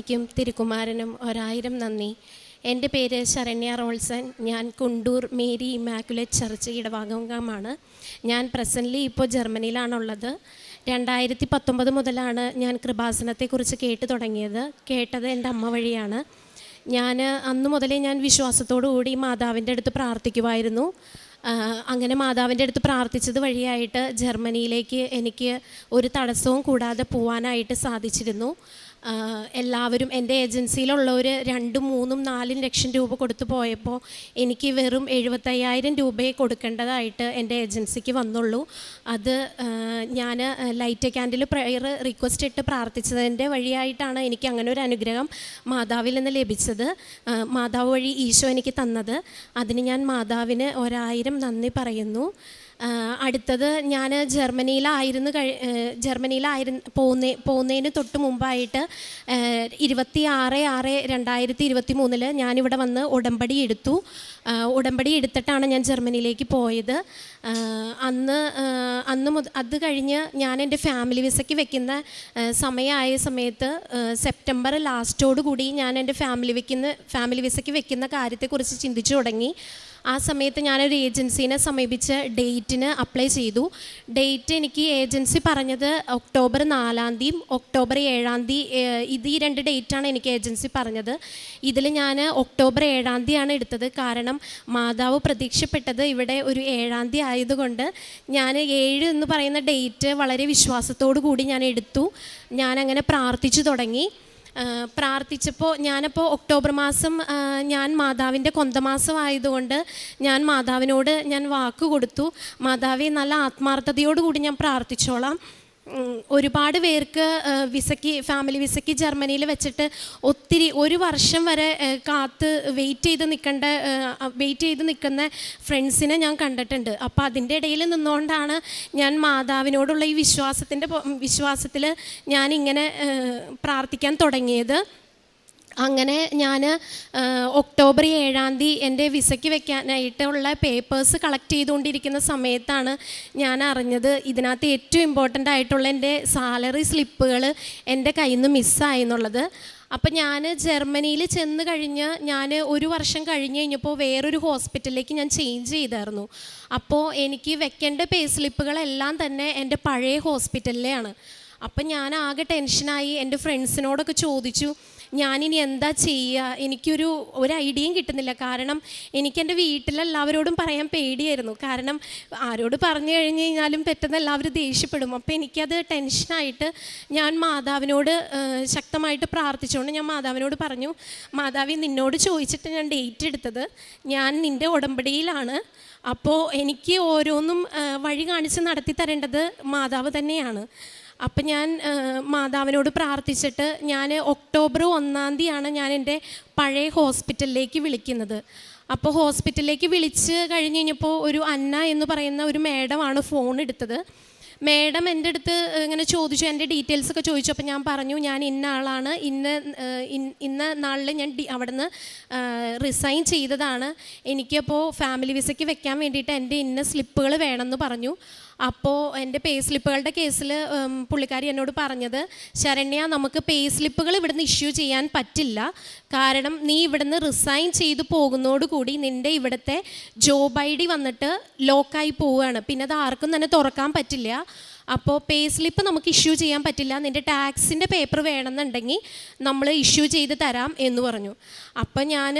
അമ്മയ്ക്കും തിരുകുമാരനും ഒരായിരം നന്ദി. എന്റെ പേര് ശരണ്യ റോൾസൺ. ഞാൻ കുണ്ടൂർ മേരി ഇമാക്കുലേറ്റ് ചർച്ച് ഇടവാകമാണ് ഞാൻ പ്രസന്റ്ലി ഇപ്പോൾ ജർമ്മനിയിലാണുള്ളത്. രണ്ടായിരത്തി പത്തൊമ്പത് മുതലാണ് ഞാൻ കൃപാസനത്തെക്കുറിച്ച് കേട്ട് തുടങ്ങിയത്. കേട്ടത് എന്റെ അമ്മ വഴിയാണ്. ഞാൻ അന്ന് മുതലേ ഞാൻ വിശ്വാസത്തോടു കൂടി മാതാവിന്റെ അടുത്ത് പ്രാർത്ഥിക്കുമായിരുന്നു അങ്ങനെ മാതാവിന്റെ അടുത്ത് പ്രാർത്ഥിച്ചത് വഴിയായിട്ട് ജർമ്മനിയിലേക്ക് എനിക്ക് ഒരു തടസ്സവും കൂടാതെ പോവാനായിട്ട് സാധിച്ചിരുന്നു. എല്ലാവരും എന്റെ ഏജൻസിയിലുള്ളവർ രണ്ടും മൂന്നും നാലും ലക്ഷം രൂപ കൊടുത്തു പോയപ്പോൾ എനിക്ക് വെറും എഴുപത്തയ്യായിരം രൂപയെ കൊടുക്കേണ്ടതായിട്ട് എന്റെ ഏജൻസിക്ക് വന്നുള്ളൂ. അത് ഞാൻ ലൈറ്റ് ക്യാൻഡിൽ പ്രയർ റിക്വസ്റ്റ് ഇട്ട് പ്രാർത്ഥിച്ചതിന്റെ വഴിയായിട്ടാണ് എനിക്ക് അങ്ങനെ ഒരു അനുഗ്രഹം മാതാവിൽ നിന്ന് ലഭിച്ചത്. മാതാവ് വഴി ഈശോ എനിക്ക് തന്നത്. അതിന് ഞാൻ മാതാവിന് ഒരായിരം നന്ദി പറയുന്നു. അടുത്തത് ഞാൻ ജർമ്മനിയിലായിരുന്നു കഴി ജർമ്മനിയിലായിരുന്നു പോകുന്ന പോകുന്നതിന് തൊട്ട് മുമ്പായിട്ട് ഇരുപത്തി ആറ് ആറ് രണ്ടായിരത്തി ഇരുപത്തി മൂന്നിൽ ഞാനിവിടെ വന്ന് ഉടമ്പടി എടുത്തു. ഉടമ്പടി എടുത്തിട്ടാണ് ഞാൻ ജർമ്മനിയിലേക്ക് പോയത്. അന്ന് അന്ന് മുതൽ അത് കഴിഞ്ഞ് ഞാൻ എന്റെ ഫാമിലി വിസയ്ക്ക് വെക്കുന്ന സമയമായ സമയത്ത് സെപ്റ്റംബർ ലാസ്റ്റോടു കൂടി ഞാൻ എന്റെ ഫാമിലി വെക്കുന്ന ഫാമിലി വിസയ്ക്ക് വെക്കുന്ന കാര്യത്തെക്കുറിച്ച് ചിന്തിച്ചു തുടങ്ങി. ആ സമയത്ത് ഞാനൊരു ഏജൻസീനെ സമീപിച്ച് ഡേറ്റിന് അപ്ലൈ ചെയ്തു. ഡേറ്റ് എനിക്ക് ഏജൻസി പറഞ്ഞത് ഒക്ടോബർ നാലാം തീയതി ഒക്ടോബർ ഏഴാം തീയതി ഇത് ഈ രണ്ട് ഡേറ്റാണ് എനിക്ക് ഏജൻസി പറഞ്ഞത്. ഇതിൽ ഞാൻ ഒക്ടോബർ ഏഴാം തീയതിയാണ് എടുത്തത്. കാരണം മാതാവ് പ്രതീക്ഷപ്പെട്ടത് ഇവിടെ ഒരു ഏഴാം തീയതി ആയതുകൊണ്ട് ഞാൻ ഏഴ് എന്ന് പറയുന്ന ഡേറ്റ് വളരെ വിശ്വാസത്തോടു കൂടി ഞാൻ എടുത്തു. ഞാനങ്ങനെ പ്രാർത്ഥിച്ചു തുടങ്ങി. പ്രാർത്ഥിച്ചപ്പോൾ ഞാനപ്പോൾ ഒക്ടോബർ മാസം ഞാൻ മാതാവിന്റെ കൊന്തമാസം ആയതുകൊണ്ട് ഞാൻ മാതാവിനോട് ഞാൻ വാക്ക് കൊടുത്തു. മാതാവെ നല്ല ആത്മാർത്ഥതയോടുകൂടി ഞാൻ പ്രാർത്ഥിച്ചോളാം. ഒരുപാട് പേർക്ക് വിസയ്ക്ക് ഫാമിലി വിസയ്ക്ക് ജർമ്മനിയിൽ വെച്ചിട്ട് ഒത്തിരി ഒരു വർഷം വരെ കാത്ത് വെയിറ്റ് ചെയ്ത് നിൽക്കേണ്ട വെയിറ്റ് ചെയ്ത് നിൽക്കുന്ന ഫ്രണ്ട്സിനെ ഞാൻ കണ്ടിട്ടുണ്ട്. അപ്പോൾ അതിന്റെ ഇടയിൽ നിന്നുകൊണ്ടാണ് ഞാൻ മാതാവിനോടുള്ള ഈ വിശ്വാസത്തിന്റെ വിശ്വാസത്തിൽ ഞാൻ ഇങ്ങനെ പ്രാർത്ഥിക്കാൻ തുടങ്ങിയത്. അങ്ങനെ ഞാൻ ഒക്ടോബർ ഏഴാം തീയതി എന്റെ വിസയ്ക്ക് വെക്കാനായിട്ടുള്ള പേപ്പേഴ്സ് കളക്ട് ചെയ്തുകൊണ്ടിരിക്കുന്ന സമയത്താണ് ഞാൻ അറിഞ്ഞത് ഇതിനകത്ത് ഏറ്റവും ഇമ്പോർട്ടന്റ് ആയിട്ടുള്ള എന്റെ സാലറി സ്ലിപ്പുകൾ എന്റെ കയ്യിൽ നിന്ന് മിസ്സായി എന്നുള്ളത് അപ്പം ഞാൻ ജർമ്മനിയിൽ ചെന്ന് കഴിഞ്ഞ് ഞാൻ ഒരു വർഷം കഴിഞ്ഞ് കഴിഞ്ഞപ്പോൾ വേറൊരു ഹോസ്പിറ്റലിലേക്ക് ഞാൻ ചേഞ്ച് ചെയ്തായിരുന്നു. അപ്പോൾ എനിക്ക് വെക്കേണ്ട പേ സ്ലിപ്പുകളെല്ലാം തന്നെ എന്റെ പഴയ ഹോസ്പിറ്റലിലെയാണ് അപ്പം ഞാൻ ആകെ ടെൻഷനായി എന്റെ ഫ്രണ്ട്സിനോടൊക്കെ ചോദിച്ചു ഞാനിനി എന്താ ചെയ്യുക എനിക്കൊരു ഒരു ഐഡിയയും കിട്ടുന്നില്ല. കാരണം എനിക്ക് എന്റെ വീട്ടിലെല്ലാവരോടും പറയാൻ പേടിയായിരുന്നു. കാരണം ആരോട് പറഞ്ഞു കഴിഞ്ഞ് കഴിഞ്ഞാലും പെട്ടെന്ന് എല്ലാവരും ദേഷ്യപ്പെടും. അപ്പോൾ എനിക്കത് ടെൻഷനായിട്ട് ഞാൻ മാതാവിനോട് ശക്തമായിട്ട് പ്രാർത്ഥിച്ചുകൊണ്ട് ഞാൻ മാതാവിനോട് പറഞ്ഞു മാതാവി നിന്നോട് ചോദിച്ചിട്ട് ഞാൻ ഡേറ്റ് എടുത്തത് ഞാൻ നിന്റെ ഉടമ്പടിയിലാണ്. അപ്പോൾ എനിക്ക് ഓരോന്നും വഴി കാണിച്ച് നടത്തി തരേണ്ടത് മാതാവ് തന്നെയാണ്. അപ്പം ഞാൻ മാതാവിനോട് പ്രാർത്ഥിച്ചിട്ട് ഞാൻ ഒക്ടോബർ ഒന്നാം തീയതിയാണ് ഞാൻ എന്റെ പഴയ ഹോസ്പിറ്റലിലേക്ക് വിളിക്കുന്നത്. അപ്പോൾ ഹോസ്പിറ്റലിലേക്ക് വിളിച്ച് കഴിഞ്ഞ് കഴിഞ്ഞപ്പോൾ ഒരു അന്ന എന്ന് പറയുന്ന ഒരു മേഡമാണ് ഫോൺ എടുത്തത്. മേഡം എന്റെ അടുത്ത് ഇങ്ങനെ ചോദിച്ചു എന്റെ ഡീറ്റെയിൽസ് ഒക്കെ ചോദിച്ചു അപ്പോൾ ഞാൻ പറഞ്ഞു ഞാൻ ഇന്ന ആളാണ്. ഇന്ന ഇന്ന നാളിൽ ഞാൻ ഡി അവിടുന്ന് റിസൈൻ ചെയ്തതാണ്. എനിക്കപ്പോൾ ഫാമിലി വിസയ്ക്ക് വെക്കാൻ വേണ്ടിയിട്ട് എന്റെ ഇന്ന സ്ലിപ്പുകൾ വേണമെന്ന് പറഞ്ഞു. അപ്പോൾ എന്റെ പേ സ്ലിപ്പുകളുടെ കേസിൽ പുള്ളിക്കാരി എന്നോട് പറഞ്ഞത് ശരണ്യ നമുക്ക് പേ സ്ലിപ്പുകൾ ഇവിടുന്ന് ഇഷ്യൂ ചെയ്യാൻ പറ്റില്ല. കാരണം നീ ഇവിടുന്ന് റിസൈൻ ചെയ്തു പോകുന്നതോടുകൂടി നിന്റെ ഇവിടുത്തെ ജോബ് ഐ ഡി വന്നിട്ട് ലോക്കായി പോവുകയാണ്. പിന്നെ അത് ആർക്കും തന്നെ തുറക്കാൻ പറ്റില്ല. അപ്പോൾ പേ സ്ലിപ്പ് നമുക്ക് ഇഷ്യൂ ചെയ്യാൻ പറ്റില്ല. നിന്റെ ടാക്സിന്റെ പേപ്പർ വേണമെന്നുണ്ടെങ്കിൽ നമ്മൾ ഇഷ്യൂ ചെയ്ത് തരാം എന്ന് പറഞ്ഞു. അപ്പം ഞാൻ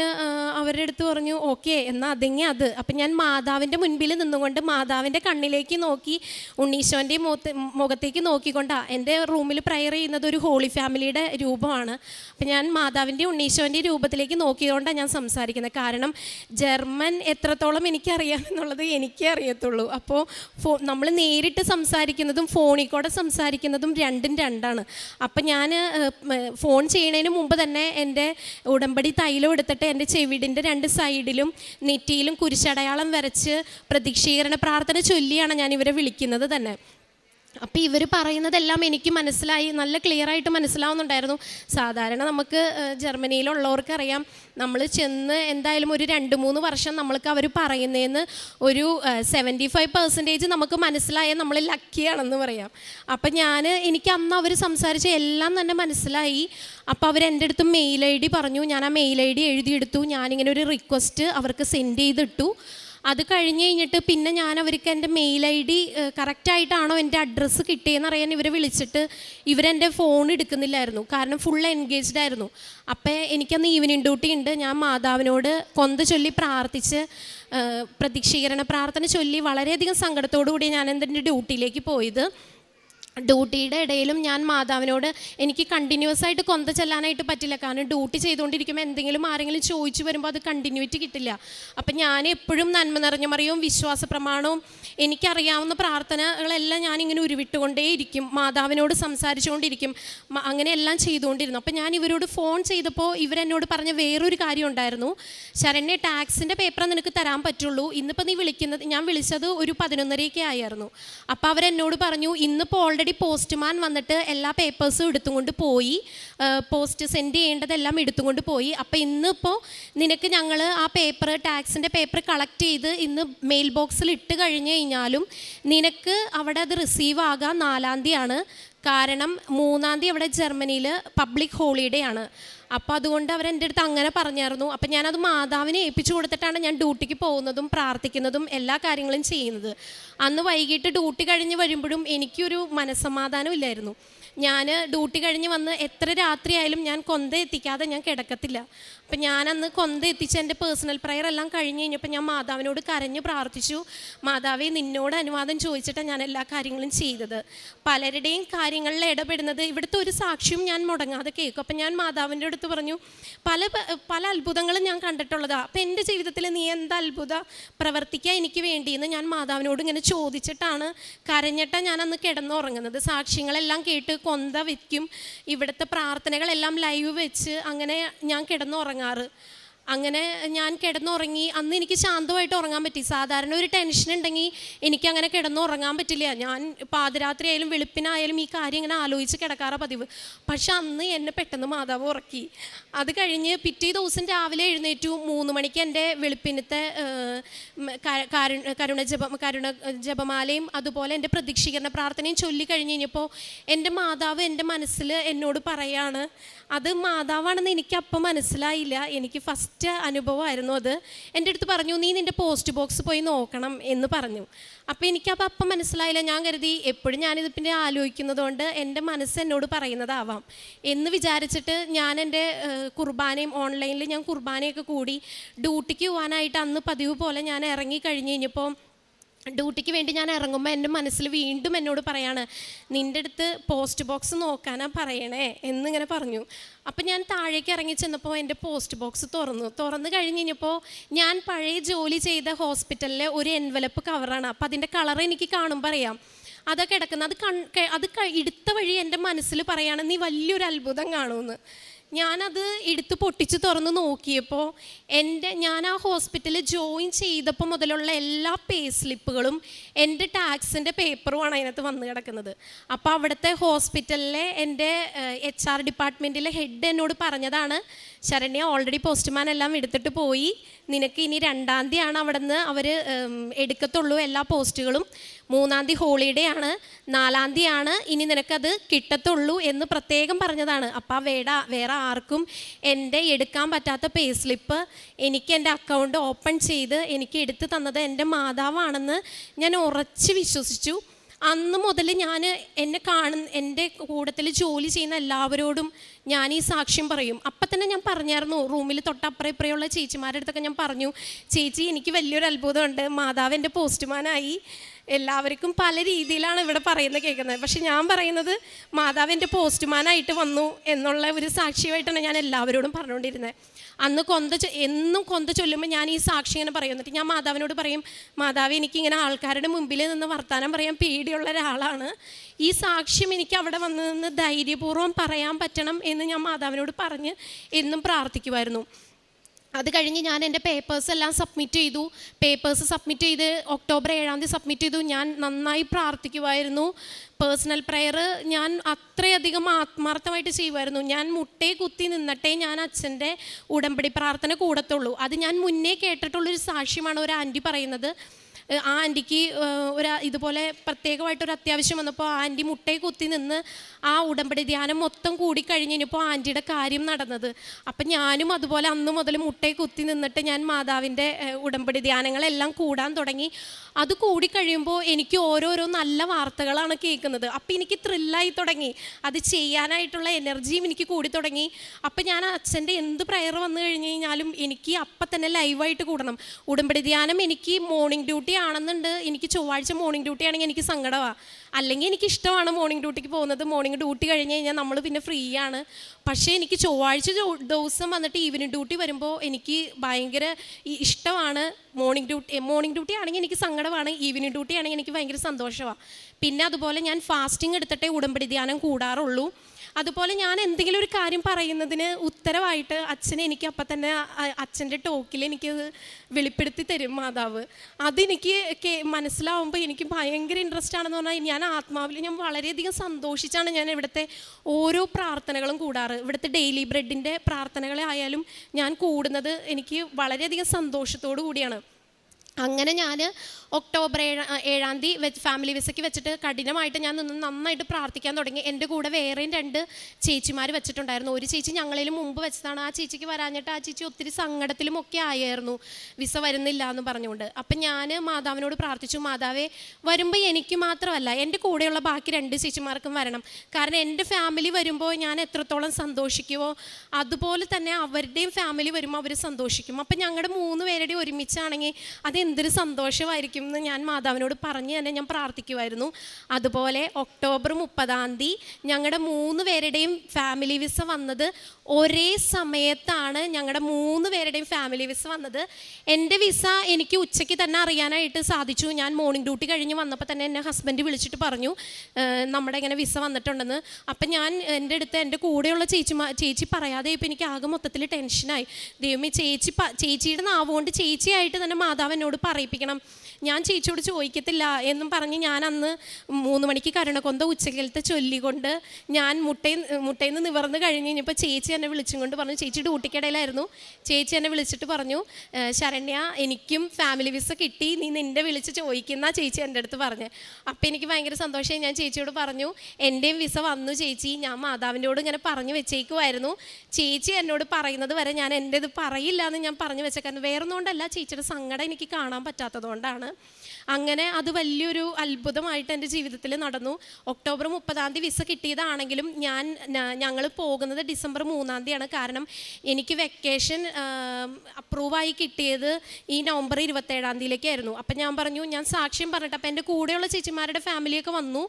അവരുടെ അടുത്ത് പറഞ്ഞു ഓക്കെ എന്നാൽ അതെങ്കിൽ അത്. അപ്പം ഞാൻ മാതാവിന്റെ മുൻപിൽ നിന്നുകൊണ്ട് മാതാവിന്റെ കണ്ണിലേക്ക് നോക്കി ഉണ്ണീശോന്റെ മുഖത്ത് മുഖത്തേക്ക് നോക്കിക്കൊണ്ടാണ് എന്റെ റൂമിൽ പ്രയർ ചെയ്യുന്നത് ഒരു ഹോളി ഫാമിലിയുടെ രൂപമാണ്. അപ്പം ഞാൻ മാതാവിന്റെ ഉണ്ണീശോന്റെ രൂപത്തിലേക്ക് നോക്കിയതുകൊണ്ടാണ് ഞാൻ സംസാരിക്കുന്നത്. കാരണം ജർമ്മൻ എത്രത്തോളം എനിക്കറിയാം എന്നുള്ളത് എനിക്കേ അറിയത്തുള്ളൂ. അപ്പോൾ നമ്മൾ നേരിട്ട് സംസാരിക്കുന്നതും ഫോണിൽ കൂടെ സംസാരിക്കുന്നതും രണ്ടും രണ്ടാണ്. അപ്പം ഞാൻ ഫോൺ ചെയ്യണതിന് മുമ്പ് തന്നെ എന്റെ ഉടമ്പടി തൈലം എടുത്തിട്ട് എന്റെ ചെവിടിന്റെ രണ്ട് സൈഡിലും നെറ്റിയിലും കുരിശടയാളം വരച്ച് പ്രതീക്ഷീകരണ പ്രാർത്ഥന ചൊല്ലിയാണ് ഞാൻ ഇവരെ വിളിക്കുന്നത് തന്നെ. അപ്പോൾ ഇവർ പറയുന്നതെല്ലാം എനിക്ക് മനസ്സിലായി നല്ല ക്ലിയർ ആയിട്ട് മനസ്സിലാവുന്നുണ്ടായിരുന്നു. സാധാരണ നമുക്ക് ജർമ്മനിയിലുള്ളവർക്കറിയാം നമ്മൾ ചെന്ന് എന്തായാലും ഒരു രണ്ട് മൂന്ന് വർഷം നമ്മൾക്ക് അവർ പറയുന്നതെന്ന് ഒരു സെവന്റി ഫൈവ് പെർസെന്റേജ് നമുക്ക് മനസ്സിലായാൽ നമ്മൾ ലക്കിയാണെന്ന് പറയാം. അപ്പം ഞാൻ എനിക്ക് അന്ന് അവർ സംസാരിച്ച എല്ലാം തന്നെ മനസ്സിലായി. അപ്പോൾ അവർ എന്റെ അടുത്ത് മെയിൽ ഐ ഡി പറഞ്ഞു ഞാൻ ആ മെയിൽ ഐ ഡി എഴുതിയെടുത്തു. ഞാനിങ്ങനെ ഒരു റിക്വസ്റ്റ് അവർക്ക് സെൻഡ് ചെയ്തിട്ടു. അത് കഴിഞ്ഞ് കഴിഞ്ഞിട്ട് പിന്നെ ഞാൻ അവർക്ക് എന്റെ മെയിൽ ഐ ഡി കറക്റ്റായിട്ടാണോ എന്റെ അഡ്രസ്സ് കിട്ടിയെന്ന് അറിയാൻ ഇവരെ വിളിച്ചിട്ട് ഇവരെന്റെ ഫോൺ എടുക്കുന്നില്ലായിരുന്നു. കാരണം ഫുൾ എൻഗേജ്ഡ് ആയിരുന്നു. അപ്പോൾ എനിക്കന്ന് ഈവനിങ് ഡ്യൂട്ടി ഉണ്ട്. ഞാൻ മാതാവിനോട് കൊന്ത ചൊല്ലി പ്രാർത്ഥിച്ച് പ്രതീക്ഷീകരണ പ്രാർത്ഥന ചൊല്ലി വളരെയധികം സങ്കടത്തോടു കൂടി ഞാൻ എന്റെ ഡ്യൂട്ടിയിലേക്ക് പോയത്. ഡ്യൂട്ടിയുടെ ഇടയിലും ഞാൻ മാതാവിനോട് എനിക്ക് കണ്ടിന്യൂസ് ആയിട്ട് കൊന്ത ചെല്ലാനായിട്ട് പറ്റില്ല. കാരണം ഡ്യൂട്ടി ചെയ്തുകൊണ്ടിരിക്കുമ്പോൾ എന്തെങ്കിലും ആരെങ്കിലും ചോദിച്ചു വരുമ്പോൾ അത് കണ്ടിന്യൂറ്റി കിട്ടില്ല. അപ്പം ഞാൻ എപ്പോഴും നന്മ നിറഞ്ഞ മറിയവും വിശ്വാസ പ്രമാണവും എനിക്കറിയാവുന്ന പ്രാർത്ഥനകളെല്ലാം ഞാനിങ്ങനെ ഉരുവിട്ടുകൊണ്ടേയിരിക്കും മാതാവിനോട് സംസാരിച്ചുകൊണ്ടിരിക്കും. അങ്ങനെ അങ്ങനെയെല്ലാം ചെയ്തുകൊണ്ടിരുന്നു. അപ്പം ഞാൻ ഇവരോട് ഫോൺ ചെയ്തപ്പോൾ ഇവരെന്നോട് പറഞ്ഞ വേറൊരു കാര്യം ഉണ്ടായിരുന്നു. ശരണ്യ ടാക്സിന്റെ പേപ്പർ നിനക്ക് തരാൻ പറ്റുള്ളൂ. ഇന്നിപ്പോൾ നീ വിളിക്കുന്നത് ഞാൻ വിളിച്ചത് ഒരു പതിനൊന്നരയൊക്കെ ആയിരുന്നു. അപ്പോൾ അവരെന്നോട് പറഞ്ഞു ഇന്നിപ്പോൾ ഓൾറെഡി പോസ്റ്റ്മാൻ വന്നിട്ട് എല്ലാ പേപ്പേഴ്സും എടുത്തുകൊണ്ട് പോയി. പോസ്റ്റ് സെൻഡ് ചെയ്യേണ്ടതെല്ലാം എടുത്തുകൊണ്ട് പോയി. അപ്പോൾ ഇന്നിപ്പോൾ നിനക്ക് ഞങ്ങൾ ആ പേപ്പർ ടാക്സിന്റെ പേപ്പർ കളക്ട് ചെയ്ത് ഇന്ന് മെയിൽ ബോക്സിൽ ഇട്ട് കഴിഞ്ഞ് കഴിഞ്ഞാലും നിനക്ക് അവിടെ അത് റിസീവ് ആകാൻ നാലാം തീയതിയാണ്. കാരണം മൂന്നാം തീയതി അവിടെ ജർമ്മനിയിൽ പബ്ലിക് ഹോളിഡേ ആണ്. അപ്പോൾ അതുകൊണ്ട് അവർ എന്റെ അടുത്ത് അങ്ങനെ പറഞ്ഞായിരുന്നു. അപ്പം ഞാനത് മാതാവിനെ ഏൽപ്പിച്ചു കൊടുത്തിട്ടാണ് ഞാൻ ഡ്യൂട്ടിക്ക് പോകുന്നതും പ്രാർത്ഥിക്കുന്നതും എല്ലാ കാര്യങ്ങളും ചെയ്യുന്നത്. അന്ന് വൈകിട്ട് ഡ്യൂട്ടി കഴിഞ്ഞ് വരുമ്പോഴും എനിക്കൊരു മനസ്സമാധാനം ഇല്ലായിരുന്നു. ഞാൻ ഡ്യൂട്ടി കഴിഞ്ഞ് വന്ന് എത്ര രാത്രിയായാലും ഞാൻ കൊന്ത എത്തിക്കാതെ ഞാൻ കിടക്കത്തില്ല. അപ്പം ഞാനന്ന് കൊന്ത എത്തിച്ച് എന്റെ പേഴ്സണൽ പ്രയർ എല്ലാം കഴിഞ്ഞ് കഴിഞ്ഞപ്പോൾ ഞാൻ മാതാവിനോട് കരഞ്ഞ് പ്രാർത്ഥിച്ചു. മാതാവെ നിന്നോട് അനുവാദം ചോദിച്ചിട്ടാണ് ഞാൻ എല്ലാ കാര്യങ്ങളും ചെയ്തത്. പലരുടെയും കാര്യങ്ങളിൽ ഇടപെടുന്നത് ഇവിടുത്തെ ഒരു സാക്ഷ്യം ഞാൻ മുടങ്ങാതെ കേൾക്കും. അപ്പം ഞാൻ മാതാവിന്റെ അടുത്ത് പറഞ്ഞു പല പല അത്ഭുതങ്ങളും ഞാൻ കണ്ടിട്ടുള്ളതാണ് അപ്പം എന്റെ ജീവിതത്തിൽ നീ എന്ത് അത്ഭുത പ്രവർത്തിക്കുക എനിക്ക് വേണ്ടിയെന്ന് ഞാൻ മാതാവിനോട് ഇങ്ങനെ ചോദിച്ചിട്ടാണ് കരഞ്ഞിട്ടാണ് ഞാൻ അന്ന് കിടന്നുറങ്ങുന്നത്. സാക്ഷ്യങ്ങളെല്ലാം കേട്ട് കൊന്ത വയ്ക്കും ഇവിടുത്തെ പ്രാർത്ഥനകളെല്ലാം ലൈവ് വെച്ച് അങ്ങനെ ഞാൻ കിടന്നുറങ്ങാറ്. അങ്ങനെ ഞാൻ കിടന്നുറങ്ങി. അന്ന് എനിക്ക് ശാന്തമായിട്ട് ഉറങ്ങാൻ പറ്റി. സാധാരണ ഒരു ടെൻഷൻ ഉണ്ടെങ്കിൽ എനിക്ക് അങ്ങനെ കിടന്നുറങ്ങാൻ പറ്റില്ല. ഞാൻ പാതിരാത്രി ആയാലും വെളുപ്പിനായാലും ഈ കാര്യം ഇങ്ങനെ ആലോചിച്ച് കിടക്കാറ പതിവ്. പക്ഷെ അന്ന് എന്നെ പെട്ടെന്ന് മാതാവ് ഉറക്കി. അത് കഴിഞ്ഞ് പിറ്റേ ദിവസം രാവിലെ എഴുന്നേറ്റു. മൂന്ന് മണിക്ക് എന്റെ വെളുപ്പിനത്തെ കരുണ ജപ കരുണ ജപമാലയും അതുപോലെ എന്റെ പ്രതീക്ഷീകരണ പ്രാർത്ഥനയും ചൊല്ലി കഴിഞ്ഞ് കഴിഞ്ഞപ്പോൾ എന്റെ മാതാവ് എന്റെ മനസ്സിൽ എന്നോട് പറയാണ് അത് മാതാവാണെന്ന് എനിക്കപ്പം മനസ്സിലായില്ല. എനിക്ക് ഫസ്റ്റ് അനുഭവമായിരുന്നു അത്. എന്റെ അടുത്ത് പറഞ്ഞു നീ നിന്റെ പോസ്റ്റ് ബോക്സ് പോയി നോക്കണം എന്ന് പറഞ്ഞു. അപ്പോൾ എനിക്കപ്പോൾ അപ്പം മനസ്സിലായില്ല. ഞാൻ കരുതി എപ്പോഴും ഞാനിത് പിന്നെ ആലോചിക്കുന്നത് കൊണ്ട് എന്റെ മനസ്സ് എന്നോട് പറയുന്നതാവാം എന്ന് വിചാരിച്ചിട്ട് ഞാൻ എന്റെ കുർബാനയും ഓൺലൈനിൽ ഞാൻ കുർബാനയൊക്കെ കൂടി ഡ്യൂട്ടിക്ക് പോകാനായിട്ട് അന്ന് പതിവ് പോലെ ഞാൻ ഇറങ്ങി കഴിഞ്ഞ് കഴിഞ്ഞപ്പോൾ ഡ്യൂട്ടിക്ക് വേണ്ടി ഞാൻ ഇറങ്ങുമ്പോൾ എന്റെ മനസ്സിൽ വീണ്ടും എന്നോട് പറയാണ് നിന്റെ അടുത്ത് പോസ്റ്റ് ബോക്സ് നോക്കാനാ പറയണേ എന്നിങ്ങനെ പറഞ്ഞു. അപ്പം ഞാൻ താഴേക്ക് ഇറങ്ങി ചെന്നപ്പോൾ എന്റെ പോസ്റ്റ് ബോക്സ് തുറന്നു. തുറന്നു കഴിഞ്ഞ് കഴിഞ്ഞപ്പോൾ ഞാൻ പഴയ ജോലി ചെയ്ത ഹോസ്പിറ്റലിലെ ഒരു എൻവലപ്പ് കവറാണ്. അപ്പം അതിന്റെ കളർ എനിക്ക് കാണുമ്പോൾ അറിയാം. അതൊക്കെ കിടക്കുന്നത്. അത് കൺ അത് ഇടുത്ത വഴി എന്റെ മനസ്സിൽ പറയാണ് നീ വലിയൊരു അത്ഭുതം കാണുമെന്ന്. ഞാനത് എടുത്ത് പൊട്ടിച്ച് തുറന്ന് നോക്കിയപ്പോൾ എന്റെ ഞാൻ ആ ഹോസ്പിറ്റലിൽ ജോയിൻ ചെയ്തപ്പോൾ മുതലുള്ള എല്ലാ പേ സ്ലിപ്പുകളും എന്റെ ടാക്സിന്റെ പേപ്പറുമാണ് അതിനകത്ത് വന്ന് കിടക്കുന്നത്. അപ്പോൾ അവിടുത്തെ ഹോസ്പിറ്റലിലെ എന്റെ എച്ച് ആർ ഡിപ്പാർട്ട്മെന്റിലെ ഹെഡ് എന്നോട് പറഞ്ഞതാണ് ശരണ്യ ഓൾറെഡി പോസ്റ്റ്മാൻ എല്ലാം എടുത്തിട്ട് പോയി. നിനക്ക് ഇനി രണ്ടാം തീയതിയാണ് അവിടെ നിന്ന് അവർ എടുക്കത്തുള്ളൂ എല്ലാ പോസ്റ്റുകളും. മൂന്നാം തീയതി ഹോളിഡേ ആണ്. നാലാം തീയതിയാണ് ഇനി നിനക്കത് കിട്ടത്തുള്ളൂ എന്ന് പ്രത്യേകം പറഞ്ഞതാണ്. അപ്പം ആ വേട വേറെ ആർക്കും എന്റെ എടുക്കാൻ പറ്റാത്ത പേ സ്ലിപ്പ് എനിക്ക് എന്റെ അക്കൗണ്ട് ഓപ്പൺ ചെയ്ത് എനിക്ക് എടുത്തു തന്നത് എന്റെ മാതാവാണെന്ന് ഞാൻ ഉറച്ച് വിശ്വസിച്ചു. അന്ന് മുതൽ ഞാൻ എന്നെ കാണുന്ന എന്റെ കൂടത്തിൽ ജോലി ചെയ്യുന്ന എല്ലാവരോടും ഞാൻ ഈ സാക്ഷ്യം പറയും. അപ്പം തന്നെ ഞാൻ പറഞ്ഞായിരുന്നു റൂമിൽ തൊട്ടപ്പുറം ഇപ്പറയുള്ള ചേച്ചിമാരുടെ അടുത്തൊക്കെ ഞാൻ പറഞ്ഞു ചേച്ചി എനിക്ക് വലിയൊരു അത്ഭുതമുണ്ട്. മാതാവ് എന്റെ പോസ്റ്റ്മാനായി. എല്ലാവർക്കും പല രീതിയിലാണ് ഇവിടെ പറയുന്നത് കേൾക്കുന്നത്. പക്ഷെ ഞാൻ പറയുന്നത് മാതാവ് എന്റെ പോസ്റ്റ്മാനായിട്ട് വന്നു എന്നുള്ള ഒരു സാക്ഷ്യമായിട്ടാണ് ഞാൻ എല്ലാവരോടും പറഞ്ഞുകൊണ്ടിരുന്നത്. അന്ന് കൊന്ത എന്നും കൊന്ത ചൊല്ലുമ്പോൾ ഞാൻ ഈ സാക്ഷി ഇങ്ങനെ പറയും. എന്നിട്ട് ഞാൻ മാതാവിനോട് പറയും മാതാവ് എനിക്കിങ്ങനെ ആൾക്കാരുടെ മുമ്പിൽ നിന്ന് വർത്താനം പറയാൻ പേടിയുള്ള ഒരാളാണ്. ഈ സാക്ഷ്യം എനിക്ക് അവിടെ വന്ന് നിന്ന് ധൈര്യപൂർവം പറയാൻ പറ്റണം എന്ന് ഞാൻ മാതാവിനോട് പറഞ്ഞ് എന്നും പ്രാർത്ഥിക്കുമായിരുന്നു അത് കഴിഞ്ഞ് ഞാൻ എന്റെ പേപ്പേഴ്സ് എല്ലാം സബ്മിറ്റ് ചെയ്തു. പേപ്പേഴ്സ് സബ്മിറ്റ് ചെയ്ത് ഒക്ടോബർ ഏഴാം തീയതി സബ്മിറ്റ് ചെയ്തു. ഞാൻ നന്നായി പ്രാർത്ഥിക്കുമായിരുന്നു പേഴ്സണൽ പ്രെയർ ഞാൻ അത്രയധികം ആത്മാർത്ഥമായിട്ട് ചെയ്യുമായിരുന്നു ഞാൻ മുട്ടേ കുത്തി നിന്നിട്ടേ ഞാൻ അച്ഛന്റെ ഉടമ്പടി പ്രാർത്ഥന കൂടത്തുള്ളൂ. അത് ഞാൻ മുന്നേ കേട്ടിട്ടുള്ളൊരു സാക്ഷ്യമാണ് ഒരു ആന്റി പറയുന്നത്. ആ ആന്റിക്ക് ഒരു ഇതുപോലെ പ്രത്യേകമായിട്ട് ഒരു അത്യാവശ്യം വന്നപ്പോൾ ആന്റി മുട്ടയെ കുത്തി നിന്ന് ആ ഉടമ്പടി ധ്യാനം മൊത്തം കൂടി കഴിഞ്ഞപ്പോൾ ആന്റിയുടെ കാര്യം നടന്നത്. അപ്പം ഞാനും അതുപോലെ അന്ന് മുതൽ മുട്ടയെ കുത്തി നിന്നിട്ട് ഞാൻ മാതാവിന്റെ ഉടമ്പടി ധ്യാനങ്ങളെല്ലാം കൂടാൻ തുടങ്ങി. അത് കൂടി കഴിയുമ്പോൾ എനിക്ക് ഓരോരോ നല്ല വാർത്തകളാണ് കേൾക്കുന്നത്. അപ്പം എനിക്ക് ത്രില്ലായി തുടങ്ങി. അത് ചെയ്യാനായിട്ടുള്ള എനർജിയും എനിക്ക് കൂടി തുടങ്ങി. അപ്പം ഞാൻ അച്ഛന്റെ എന്ത് പ്രയർ വന്നു കഴിഞ്ഞ് കഴിഞ്ഞാലും എനിക്ക് അപ്പം തന്നെ ലൈവായിട്ട് കൂടണം. ഉടമ്പടി ധ്യാനം എനിക്ക് മോർണിംഗ് ഡ്യൂട്ടി ആണെന്നുണ്ട്. എനിക്ക് ചൊവ്വാഴ്ച മോർണിംഗ് ഡ്യൂട്ടി ആണെങ്കിൽ എനിക്ക് സങ്കടമാണ് അല്ലെങ്കിൽ എനിക്ക് ഇഷ്ടമാണ് മോർണിംഗ് ഡ്യൂട്ടിക്ക് പോകുന്നത്. മോർണിംഗ് ഡ്യൂട്ടി കഴിഞ്ഞ് കഴിഞ്ഞാൽ നമ്മൾ പിന്നെ ഫ്രീ ആണ്. പക്ഷേ എനിക്ക് ചൊവ്വാഴ്ച ദിവസം വന്നിട്ട് ഈവനിങ് ഡ്യൂട്ടി വരുമ്പോൾ എനിക്ക് ഭയങ്കര ഇഷ്ടമാണ് മോർണിംഗ് ഡ്യൂട്ടി മോർണിംഗ് ഡ്യൂട്ടി ആണെങ്കിൽ എനിക്ക് സങ്കടമാണ്. ഈവനിങ് ഡ്യൂട്ടി ആണെങ്കിൽ എനിക്ക് ഭയങ്കര സന്തോഷമാണ് പിന്നെ അതുപോലെ ഞാൻ ഫാസ്റ്റിംഗ് എടുത്തിട്ടേ ഉടമ്പടി ധ്യാനം കൂടാറുള്ളൂ. അതുപോലെ ഞാൻ എന്തെങ്കിലും ഒരു കാര്യം പറയുന്നതിന് ഉത്തരവായിട്ട് അച്ഛനെ എനിക്ക് അപ്പം തന്നെ അച്ഛന്റെ ടോക്കിൽ എനിക്ക് വെളിപ്പെടുത്തി തരും മാതാവ്. അതെനിക്ക് മനസ്സിലാവുമ്പോൾ എനിക്ക് ഭയങ്കര ഇൻട്രസ്റ്റ് ആണെന്ന് പറഞ്ഞാൽ ഞാൻ ആത്മാവിൽ ഞാൻ വളരെയധികം സന്തോഷിച്ചാണ് ഞാൻ ഇവിടുത്തെ ഓരോ പ്രാർത്ഥനകളും കൂടാറ്. ഇവിടുത്തെ ഡെയിലി ബ്രെഡിന്റെ പ്രാർത്ഥനകളെ ആയാലും ഞാൻ കൂടുന്നത് എനിക്ക് വളരെയധികം സന്തോഷത്തോടു കൂടിയാണ്. അങ്ങനെ ഞാൻ ഒക്ടോബർ ഏഴ് ഏഴാം തീയതി ഫാമിലി വിസയ്ക്ക് വെച്ചിട്ട് കഠിനമായിട്ട് ഞാൻ നിന്ന് നന്നായിട്ട് പ്രാർത്ഥിക്കാൻ തുടങ്ങി. എന്റെ കൂടെ വേറെയും രണ്ട് ചേച്ചിമാർ വെച്ചിട്ടുണ്ടായിരുന്നു. ഒരു ചേച്ചി ഞങ്ങളിൽ മുമ്പ് വെച്ചതാണ്. ആ ചേച്ചിക്ക് വരാഞ്ഞിട്ട് ആ ചേച്ചി ഒത്തിരി സങ്കടത്തിലും ഒക്കെ ആയായിരുന്നു. വിസ വരുന്നില്ല എന്ന് പറഞ്ഞുകൊണ്ട്. അപ്പം ഞാൻ മാതാവിനോട് പ്രാർത്ഥിച്ചു. മാതാവേ വരുമ്പോൾ എനിക്ക് മാത്രമല്ല എന്റെ കൂടെയുള്ള ബാക്കി രണ്ട് ചേച്ചിമാർക്കും വരണം. കാരണം എന്റെ ഫാമിലി വരുമ്പോൾ ഞാൻ എത്രത്തോളം സന്തോഷിക്കുമോ അതുപോലെ തന്നെ അവരുടെയും ഫാമിലി വരുമ്പോൾ അവർ സന്തോഷിക്കും. അപ്പം ഞങ്ങളുടെ മൂന്ന് പേരുടെയും ഒരുമിച്ചാണെങ്കിൽ അത് എന്തൊരു സന്തോഷമായിരിക്കും. എന്ന് ഞാൻ മാതാവിനോട് പറഞ്ഞ് തന്നെ ഞാൻ പ്രാർത്ഥിക്കുമായിരുന്നു അതുപോലെ ഒക്ടോബർ മുപ്പതാം തീയതി ഞങ്ങളുടെ മൂന്ന് പേരുടെയും ഫാമിലി വിസ വന്നത് ഒരേ സമയത്താണ് ഞങ്ങളുടെ മൂന്ന് പേരുടെയും ഫാമിലി വിസ വന്നത്. എന്റെ വിസ എനിക്ക് ഉച്ചയ്ക്ക് തന്നെ അറിയാനായിട്ട് സാധിച്ചു. ഞാൻ മോർണിംഗ് ഡ്യൂട്ടി കഴിഞ്ഞ് വന്നപ്പോൾ തന്നെ എന്നെ ഹസ്ബൻഡ് വിളിച്ചിട്ട് പറഞ്ഞു "ഏഹ്, നമ്മുടെ ഇങ്ങനെ വിസ വന്നിട്ടുണ്ടെന്ന്. അപ്പം ഞാൻ എന്റെ അടുത്ത് എന്റെ കൂടെയുള്ള ചേച്ചിമാ ചേച്ചി പറയാതെ ഇപ്പം എനിക്ക് ആകെ മൊത്തത്തിൽ ടെൻഷനായി ദൈവമേ ചേച്ചി ചേച്ചിയുടെ നാവുകൊണ്ട് ചേച്ചിയായിട്ട് തന്നെ മാതാവ് എന്നോട് പറയിപ്പിക്കണം. ഞാൻ ചേച്ചിയോട് ചോദിക്കത്തില്ല എന്നും പറഞ്ഞ് ഞാൻ അന്ന് മൂന്ന് മണിക്ക് കരുണക്കൊന്ത ഉച്ചക്കലത്തെ ചൊല്ലിക്കൊണ്ട് ഞാൻ മുട്ടയിൽ മുട്ടയിൽ നിന്ന് നിവർന്ന് കഴിഞ്ഞ് കഴിഞ്ഞപ്പോൾ ചേച്ചി എന്നെ വിളിച്ചും കൊണ്ട് പറഞ്ഞു. ചേച്ചി ഡ്യൂട്ടിക്കിടയിലായിരുന്നു. ചേച്ചി എന്നെ വിളിച്ചിട്ട് പറഞ്ഞു ശരണ്യ എനിക്കും ഫാമിലി വിസ കിട്ടി. നീ നിന്റെ വിളിച്ച് ചോദിക്കുന്ന ചേച്ചി എന്റെ അടുത്ത് പറഞ്ഞു. അപ്പം എനിക്ക് ഭയങ്കര സന്തോഷമായി ഞാൻ ചേച്ചിയോട് പറഞ്ഞു എന്റെയും വിസ വന്നു ചേച്ചി. ഞാൻ മാതാവിന്റെയോട് ഇങ്ങനെ പറഞ്ഞു വെച്ചേക്കുമായിരുന്നു ചേച്ചി എന്നോട് പറയുന്നത് വരെ ഞാൻ എന്റെ ഇത് പറയില്ല എന്ന് ഞാൻ പറഞ്ഞു വെച്ചേക്കാൻ വേറൊന്നുകൊണ്ടല്ല ചേച്ചിയുടെ സങ്കടം എനിക്ക് കാണാൻ പറ്റാത്തതുകൊണ്ടാണ് അങ്ങനെ അത് വലിയൊരു അത്ഭുതമായിട്ട് എന്റെ ജീവിതത്തിൽ നടന്നു. ഒക്ടോബർ മുപ്പതാം തീയതി വിസ കിട്ടിയതാണെങ്കിലും ഞാൻ ഞങ്ങൾ പോകുന്നത് ഡിസംബർ മൂന്നാം തീയതിയാണ്. കാരണം എനിക്ക് വെക്കേഷൻ അപ്രൂവായി കിട്ടിയത് ഈ നവംബർ ഇരുപത്തേഴാം തീയതിയിലേക്കായിരുന്നു. അപ്പം ഞാൻ പറഞ്ഞു ഞാൻ സാക്ഷ്യം പറഞ്ഞിട്ട് അപ്പം എന്റെ കൂടെയുള്ള ചേച്ചിമാരുടെ ഫാമിലിയൊക്കെ വന്നു.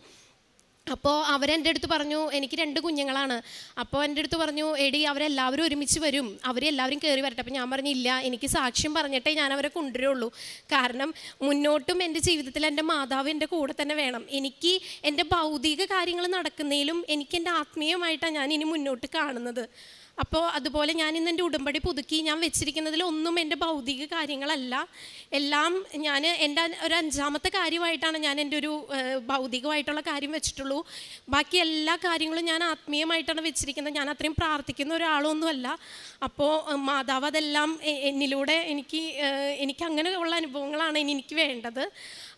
അപ്പോൾ അവരെന്റെ അടുത്ത് പറഞ്ഞു എനിക്ക് രണ്ട് കുഞ്ഞുങ്ങളാണ്. അപ്പോൾ എന്റെ അടുത്ത് പറഞ്ഞു എടി അവരെല്ലാവരും ഒരുമിച്ച് വരും. അവരെല്ലാവരും കയറി വരട്ടെ. അപ്പോൾ ഞാൻ പറഞ്ഞില്ല എനിക്ക് സാക്ഷ്യം പറഞ്ഞിട്ടേ ഞാൻ അവരെ കൊണ്ടുവരുള്ളൂ. കാരണം മുന്നോട്ടും എന്റെ ജീവിതത്തിൽ എന്റെ മാതാവ് എന്റെ കൂടെ തന്നെ വേണം. എനിക്ക് എന്റെ ഭൗതിക കാര്യങ്ങൾ നടക്കുന്നതിലും എനിക്ക് എന്റെ ആത്മീയമായിട്ടാണ് ഞാൻ ഇനി മുന്നോട്ട് കാണുന്നത്. അപ്പോൾ അതുപോലെ ഞാൻ ഇന്ന് എന്റെ ഉടമ്പടി പുതുക്കി ഞാൻ വെച്ചിരിക്കുന്നതിൽ ഒന്നും എന്റെ ഭൗതിക കാര്യങ്ങളല്ല. എല്ലാം ഞാൻ എന്റെ ഒരു അഞ്ചാമത്തെ കാര്യമായിട്ടാണ് ഞാൻ എന്റെ ഒരു ഭൗതികമായിട്ടുള്ള കാര്യം വെച്ചിട്ടുള്ളൂ. ബാക്കി എല്ലാ കാര്യങ്ങളും ഞാൻ ആത്മീയമായിട്ടാണ് വെച്ചിരിക്കുന്നത്. ഞാൻ അത്രയും പ്രാർത്ഥിക്കുന്ന ഒരാളൊന്നുമല്ല. അപ്പോൾ മാതാവ് അതെല്ലാം എന്നിലൂടെ എനിക്ക് എനിക്ക് അങ്ങനെയുള്ള അനുഭവങ്ങളാണ് ഇനി എനിക്ക് വേണ്ടത്.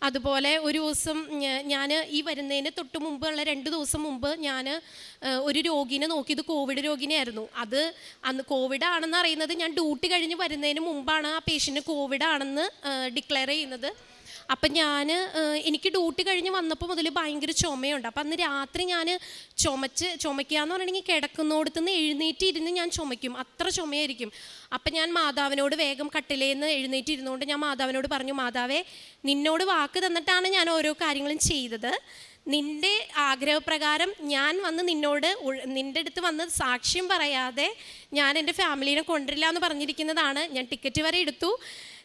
അതുപോലെ ഒരു ദിവസം ഞാൻ ഈ വരുന്നതിന് തൊട്ട് മുമ്പുള്ള രണ്ട് ദിവസം മുമ്പ് ഞാൻ ഒരു രോഗിനെ നോക്കിയത് കോവിഡ് രോഗിനെയായിരുന്നു. അത് അന്ന് കോവിഡ് ആണെന്ന് അറിയുന്നത് ഞാൻ ഡ്യൂട്ടി കഴിഞ്ഞ് വരുന്നതിന് മുമ്പാണ് ആ പേഷ്യന്റ് കോവിഡ് ആണെന്ന് ഡിക്ലെയർ ചെയ്യുന്നത്. അപ്പം ഞാൻ എനിക്ക് ഡ്യൂട്ടി കഴിഞ്ഞ് വന്നപ്പോൾ മുതൽ ഭയങ്കര ചുമയുണ്ട്. അപ്പം അന്ന് രാത്രി ഞാൻ ചുമച്ച് ചുമയ്ക്കുക എന്ന് പറഞ്ഞിട്ടുണ്ടെങ്കിൽ കിടക്കുന്നോടത്ത് നിന്ന് എഴുന്നേറ്റ് ഇരുന്ന് ഞാൻ ചുമയ്ക്കും. അത്ര ചുമയായിരിക്കും. അപ്പം ഞാൻ മാതാവിനോട് വേഗം കട്ടിലേന്ന് എഴുന്നേറ്റ് ഇരുന്നുകൊണ്ട് ഞാൻ മാതാവിനോട് പറഞ്ഞു മാതാവേ നിന്നോട് വാക്ക് തന്നിട്ടാണ് ഞാൻ ഓരോ കാര്യങ്ങളും ചെയ്തത്. നിന്റെ ആഗ്രഹപ്രകാരം ഞാൻ വന്ന് നിന്നോട് നിന്റെ അടുത്ത് വന്ന് സാക്ഷ്യം പറയാതെ ഞാൻ എന്റെ ഫാമിലീനെ കൊണ്ടുവരില്ല എന്ന് പറഞ്ഞിരിക്കുന്നതാണ്. ഞാൻ ടിക്കറ്റ് വരെ എടുത്തു.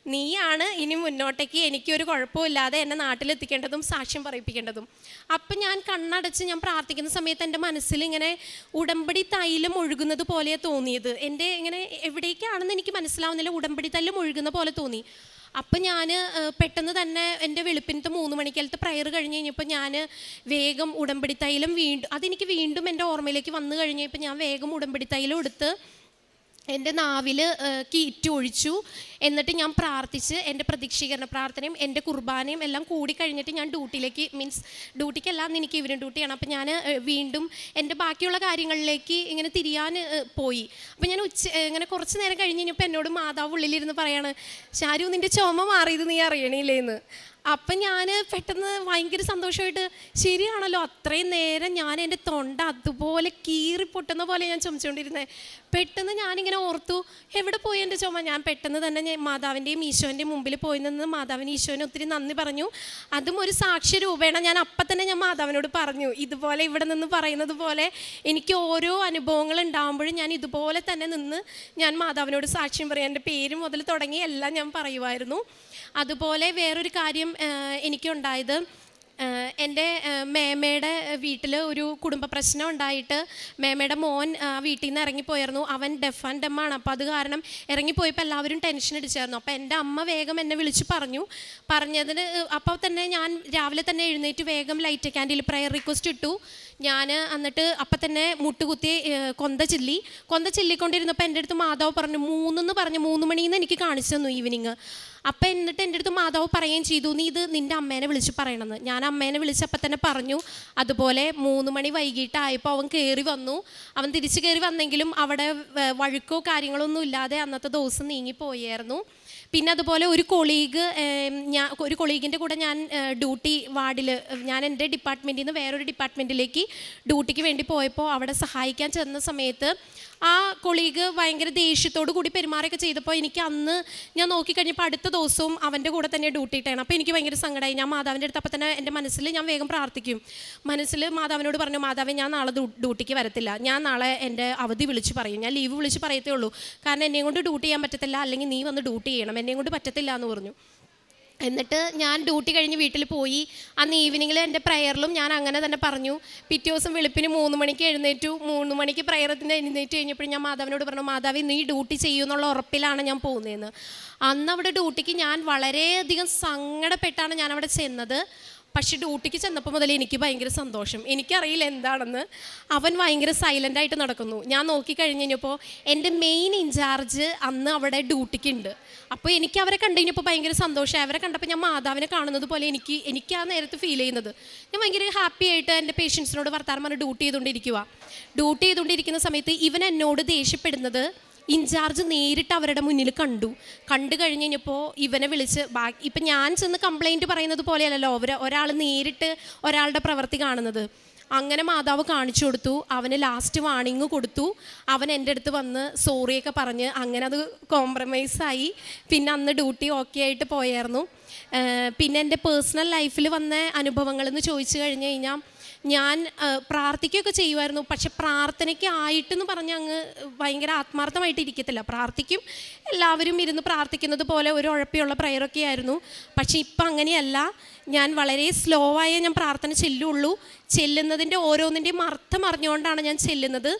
നീയാണ് ഇനി മുന്നോട്ടേക്ക് എനിക്കൊരു കുഴപ്പമില്ലാതെ എന്നെ നാട്ടിലെത്തിക്കേണ്ടതും സാക്ഷ്യം പറയിപ്പിക്കേണ്ടതും. അപ്പം ഞാൻ കണ്ണടച്ച് ഞാൻ പ്രാർത്ഥിക്കുന്ന സമയത്ത് എന്റെ മനസ്സിൽ ഇങ്ങനെ ഉടമ്പടി തൈലം ഒഴുകുന്നത് പോലെ തോന്നിയത്. എന്റെ ഇങ്ങനെ എവിടേക്കാണെന്ന് എനിക്ക് മനസ്സിലാവുന്നില്ല. ഉടമ്പടി തൈലം ഒഴുകുന്ന പോലെ തോന്നി. അപ്പം ഞാൻ പെട്ടെന്ന് തന്നെ എന്റെ വെളുപ്പിനത്തെ മൂന്ന് മണിക്കാലത്തെ പ്രയർ കഴിഞ്ഞ് കഴിഞ്ഞപ്പോൾ ഞാൻ വേഗം ഉടമ്പടി തൈലം വീണ്ടും അതെനിക്ക് വീണ്ടും എന്റെ ഓർമ്മയിലേക്ക് വന്നു കഴിഞ്ഞപ്പോൾ ഞാൻ വേഗം ഉടമ്പടി തൈലം എടുത്ത് എന്റെ നാവിൽ കീറ്റ് ഒഴിച്ചു. എന്നിട്ട് ഞാൻ പ്രാർത്ഥിച്ച് എന്റെ പ്രതീക്ഷീകരണ പ്രാർത്ഥനയും എന്റെ കുർബാനയും എല്ലാം കൂടി കഴിഞ്ഞിട്ട് ഞാൻ ഡ്യൂട്ടിയിലേക്ക് മീൻസ് ഡ്യൂട്ടിക്കല്ല എനിക്ക് ഇവരും ഡ്യൂട്ടിയാണ് അപ്പോൾ ഞാൻ വീണ്ടും എന്റെ ബാക്കിയുള്ള കാര്യങ്ങളിലേക്ക് ഇങ്ങനെ തിരിയാൻ പോയി. അപ്പോൾ ഞാൻ ഉച്ച ഇങ്ങനെ കുറച്ച് നേരം കഴിഞ്ഞ് കഴിഞ്ഞപ്പോൾ എന്നോട് മാതാവ് ഉള്ളിലിരുന്ന് പറയാണ് ഷാരു നിന്റെ ചുമ മാറിയത് നീ അറിയണില്ലേന്ന്? അപ്പം ഞാൻ പെട്ടെന്ന് ഭയങ്കര സന്തോഷമായിട്ട് ശരിയാണല്ലോ അത്രയും നേരം ഞാൻ എന്റെ തൊണ്ട അതുപോലെ കീറി പൊട്ടുന്ന പോലെ ഞാൻ ചുമച്ചുകൊണ്ടിരുന്നത് പെട്ടെന്ന് ഞാനിങ്ങനെ ഓർത്തു എവിടെ പോയി എന്റെ ചുമ? ഞാൻ പെട്ടെന്ന് തന്നെ ഞാൻ മാതാവിന്റെയും ഈശോന്റെയും മുമ്പിൽ പോയി നിന്ന് മാതാവിന് ഈശോനെ ഒത്തിരി നന്ദി പറഞ്ഞു. അതും ഒരു സാക്ഷ്യ രൂപേണ ഞാൻ അപ്പം തന്നെ ഞാൻ മാതാവിനോട് പറഞ്ഞു ഇതുപോലെ ഇവിടെ നിന്ന് പറയുന്നത് പോലെ എനിക്ക് ഓരോ അനുഭവങ്ങൾ ഉണ്ടാകുമ്പോഴും ഞാൻ ഇതുപോലെ തന്നെ നിന്ന് ഞാൻ മാതാവിനോട് സാക്ഷ്യം പറയും എന്റെ പേര് മുതൽ തുടങ്ങി എല്ലാം ഞാൻ പറയുമായിരുന്നു അതുപോലെ വേറൊരു കാര്യം എനിക്കുണ്ടായത് എന്റെ മേമയുടെ വീട്ടിൽ ഒരു കുടുംബ പ്രശ്നം ഉണ്ടായിട്ട് മേമയുടെ മോൻ വീട്ടിൽ നിന്ന് ഇറങ്ങിപ്പോയായിരുന്നു. അവൻ ഡെഫ് ആൻഡ് ഡെമ്മാണ് അപ്പോൾ അത് കാരണം ഇറങ്ങിപ്പോയപ്പോൾ എല്ലാവരും ടെൻഷൻ അടിച്ചായിരുന്നു. അപ്പോൾ എന്റെ അമ്മ വേഗം എന്നെ വിളിച്ച് പറഞ്ഞു. പറഞ്ഞതിന് അപ്പോൾ തന്നെ ഞാൻ രാവിലെ തന്നെ എഴുന്നേറ്റ് വേഗം ലൈറ്റ് ക്യാൻഡിൽ പ്രയർ റിക്വസ്റ്റ് ഇട്ടു. ഞാൻ എന്നിട്ട് അപ്പം തന്നെ മുട്ടുകുത്തി കൊന്ത ചില്ലി. കൊന്ത ചില്ലിക്കൊണ്ടിരുന്നപ്പോൾ എന്റെ അടുത്ത് മാതാവ് പറഞ്ഞു മൂന്നെന്ന് പറഞ്ഞു മൂന്ന് മണിന്ന് എനിക്ക് കാണിച്ചു തന്നു ഈവനിങ് അപ്പം എന്നിട്ട് എന്റെ അടുത്ത് മാതാവ് പറയുകയും ചെയ്തു നീ ഇത് നിന്റെ അമ്മേനെ വിളിച്ച് പറയണമെന്ന് ഞാൻ അമ്മേനെ വിളിച്ചപ്പോൾ തന്നെ പറഞ്ഞു അതുപോലെ മൂന്ന് മണി വൈകിട്ടായപ്പോൾ അവൻ കയറി വന്നു. അവൻ തിരിച്ചു കയറി വന്നെങ്കിലും അവിടെ വഴുക്കോ കാര്യങ്ങളോ ഒന്നും ഇല്ലാതെ അന്നത്തെ ദിവസം നീങ്ങിപ്പോയായിരുന്നു പിന്നെ അതുപോലെ ഒരു കൊളീഗ് ഞാൻ ഒരു കൊളീഗിന്റെ കൂടെ ഞാൻ ഡ്യൂട്ടി വാർഡിൽ ഞാൻ എന്റെ ഡിപ്പാർട്ട്മെന്റിൽ നിന്ന് വേറൊരു ഡിപ്പാർട്ട്മെന്റിലേക്ക് ഡ്യൂട്ടിക്ക് വേണ്ടി പോയപ്പോൾ അവിടെ സഹായിക്കാൻ ചെന്ന സമയത്ത് ആ കൊളീഗ് ഭയങ്കര ദേഷ്യത്തോടു കൂടി പെരുമാറുകയൊക്കെ ചെയ്തപ്പോൾ എനിക്ക് അന്ന് ഞാൻ നോക്കിക്കഴിഞ്ഞപ്പോൾ അടുത്ത ദിവസവും അവന്റെ കൂടെ തന്നെ ഡ്യൂട്ടി ഇട്ടാണ്. അപ്പോൾ എനിക്ക് ഭയങ്കര സങ്കടമായി ഞാൻ മാതാവിന്റെ അടുത്ത് അപ്പോൾ തന്നെ എന്റെ മനസ്സിൽ ഞാൻ വേഗം പ്രാർത്ഥിക്കും. മനസ്സിൽ മാതാവിനോട് പറഞ്ഞു മാതാവേ ഞാൻ നാളെ ഡ്യൂട്ടിക്ക് വരത്തില്ല. ഞാൻ നാളെ എന്റെ അവധി വിളിച്ച് പറയും. ഞാൻ ലീവ് വിളിച്ച് പറയത്തേ ഉള്ളൂ. കാരണം എന്നെ കൊണ്ട് ഡ്യൂട്ടി ചെയ്യാൻ പറ്റത്തില്ല. അല്ലെങ്കിൽ നീ വന്ന് ഡ്യൂട്ടി ചെയ്യണം. എന്നെയും കൊണ്ട് പറ്റത്തില്ല എന്ന് പറഞ്ഞു. എന്നിട്ട് ഞാൻ ഡ്യൂട്ടി കഴിഞ്ഞ് വീട്ടിൽ പോയി. അന്ന് ഈവനിങ്ങിൽ എന്റെ പ്രയറിലും ഞാൻ അങ്ങനെ തന്നെ പറഞ്ഞു. പിറ്റേ ദിവസം വെളുപ്പിന് മൂന്ന് മണിക്ക് എഴുന്നേറ്റു. മൂന്ന് മണിക്ക് പ്രയറത്തിന് എഴുന്നേറ്റ് കഴിഞ്ഞപ്പോൾ ഞാൻ മാതാവിനോട് പറഞ്ഞു മാതാവ് നീ ഡ്യൂട്ടി ചെയ്യുമെന്നുള്ള ഉറപ്പിലാണ് ഞാൻ പോകുന്നതെന്ന് അന്ന് അവിടെ ഡ്യൂട്ടിക്ക് ഞാൻ വളരെയധികം സങ്കടപ്പെട്ടാണ് ഞാൻ അവിടെ ചെന്നത്. പക്ഷെ ഡ്യൂട്ടിക്ക് ചെന്നപ്പോൾ മുതൽ എനിക്ക് ഭയങ്കര സന്തോഷം. എനിക്കറിയില്ല എന്താണെന്ന്. അവൻ ഭയങ്കര സൈലന്റ് ആയിട്ട് നടക്കുന്നു. ഞാൻ നോക്കി കഴിഞ്ഞ് കഴിഞ്ഞപ്പോൾ എന്റെ മെയിൻ ഇൻചാർജ് അന്ന് അവിടെ ഡ്യൂട്ടിക്ക് ഉണ്ട് അപ്പോൾ എനിക്ക് അവരെ കണ്ടു കഴിഞ്ഞപ്പോൾ ഭയങ്കര സന്തോഷമായി അവരെ കണ്ടപ്പോൾ ഞാൻ മാതാവിനെ കാണുന്നത് പോലെ എനിക്ക് എനിക്ക് ആ നേരത്ത് ഫീൽ ചെയ്യുന്നത്. ഞാൻ ഭയങ്കര ഹാപ്പി ആയിട്ട് എന്റെ പേഷ്യൻസിനോട് വർത്താനം പറഞ്ഞ് ഡ്യൂട്ടി ചെയ്തുകൊണ്ടിരിക്കുക ഡ്യൂട്ടി ചെയ്തുകൊണ്ടിരിക്കുന്ന സമയത്ത് ഇവൻ എന്നോട് ദേഷ്യപ്പെടുന്നത് ഇൻചാർജ് നേരിട്ട് അവരുടെ മുന്നിൽ കണ്ടു. കണ്ടു കഴിഞ്ഞ് കഴിഞ്ഞപ്പോൾ ഇവനെ വിളിച്ച് ബാക്കി ഇപ്പം ഞാൻ ചെന്ന് കംപ്ലൈന്റ് പറയുന്നത് പോലെയല്ലല്ലോ അവർ ഒരാൾ നേരിട്ട് ഒരാളുടെ പ്രവൃത്തി കാണുന്നത്. അങ്ങനെ മാതാവ് കാണിച്ചു കൊടുത്തു അവന് ലാസ്റ്റ് വാണിങ് കൊടുത്തു. അവൻ എന്റെ അടുത്ത് വന്ന് സോറിയൊക്കെ പറഞ്ഞ് അങ്ങനെ അത് കോംപ്രമൈസായി പിന്നെ അന്ന് ഡ്യൂട്ടി ഓക്കെ ആയിട്ട് പോയായിരുന്നു. പിന്നെ എന്റെ പേഴ്സണൽ ലൈഫിൽ വന്ന അനുഭവങ്ങളെന്ന് ചോദിച്ചു കഴിഞ്ഞ് കഴിഞ്ഞാൽ ഞാൻ പ്രാർത്ഥിക്കുകയൊക്കെ ചെയ്യുമായിരുന്നു. പക്ഷെ പ്രാർത്ഥനയ്ക്ക് ആയിട്ടെന്ന് പറഞ്ഞ് അങ്ങ് ഭയങ്കര ആത്മാർത്ഥമായിട്ട് ഇരിക്കത്തില്ല. പ്രാർത്ഥിക്കും എല്ലാവരും ഇരുന്ന് പ്രാർത്ഥിക്കുന്നത് പോലെ ഒരു ഉഴപ്പിയുള്ള പ്രയറൊക്കെ ആയിരുന്നു. പക്ഷേ ഇപ്പം അങ്ങനെയല്ല. ഞാൻ വളരെ സ്ലോ ആയേ ഞാൻ പ്രാർത്ഥന ചെല്ലുള്ളൂ. ചെല്ലുന്നതിന്റെ ഓരോന്നിന്റെയും അർത്ഥം അറിഞ്ഞുകൊണ്ടാണ് ഞാൻ ചെല്ലുന്നത്.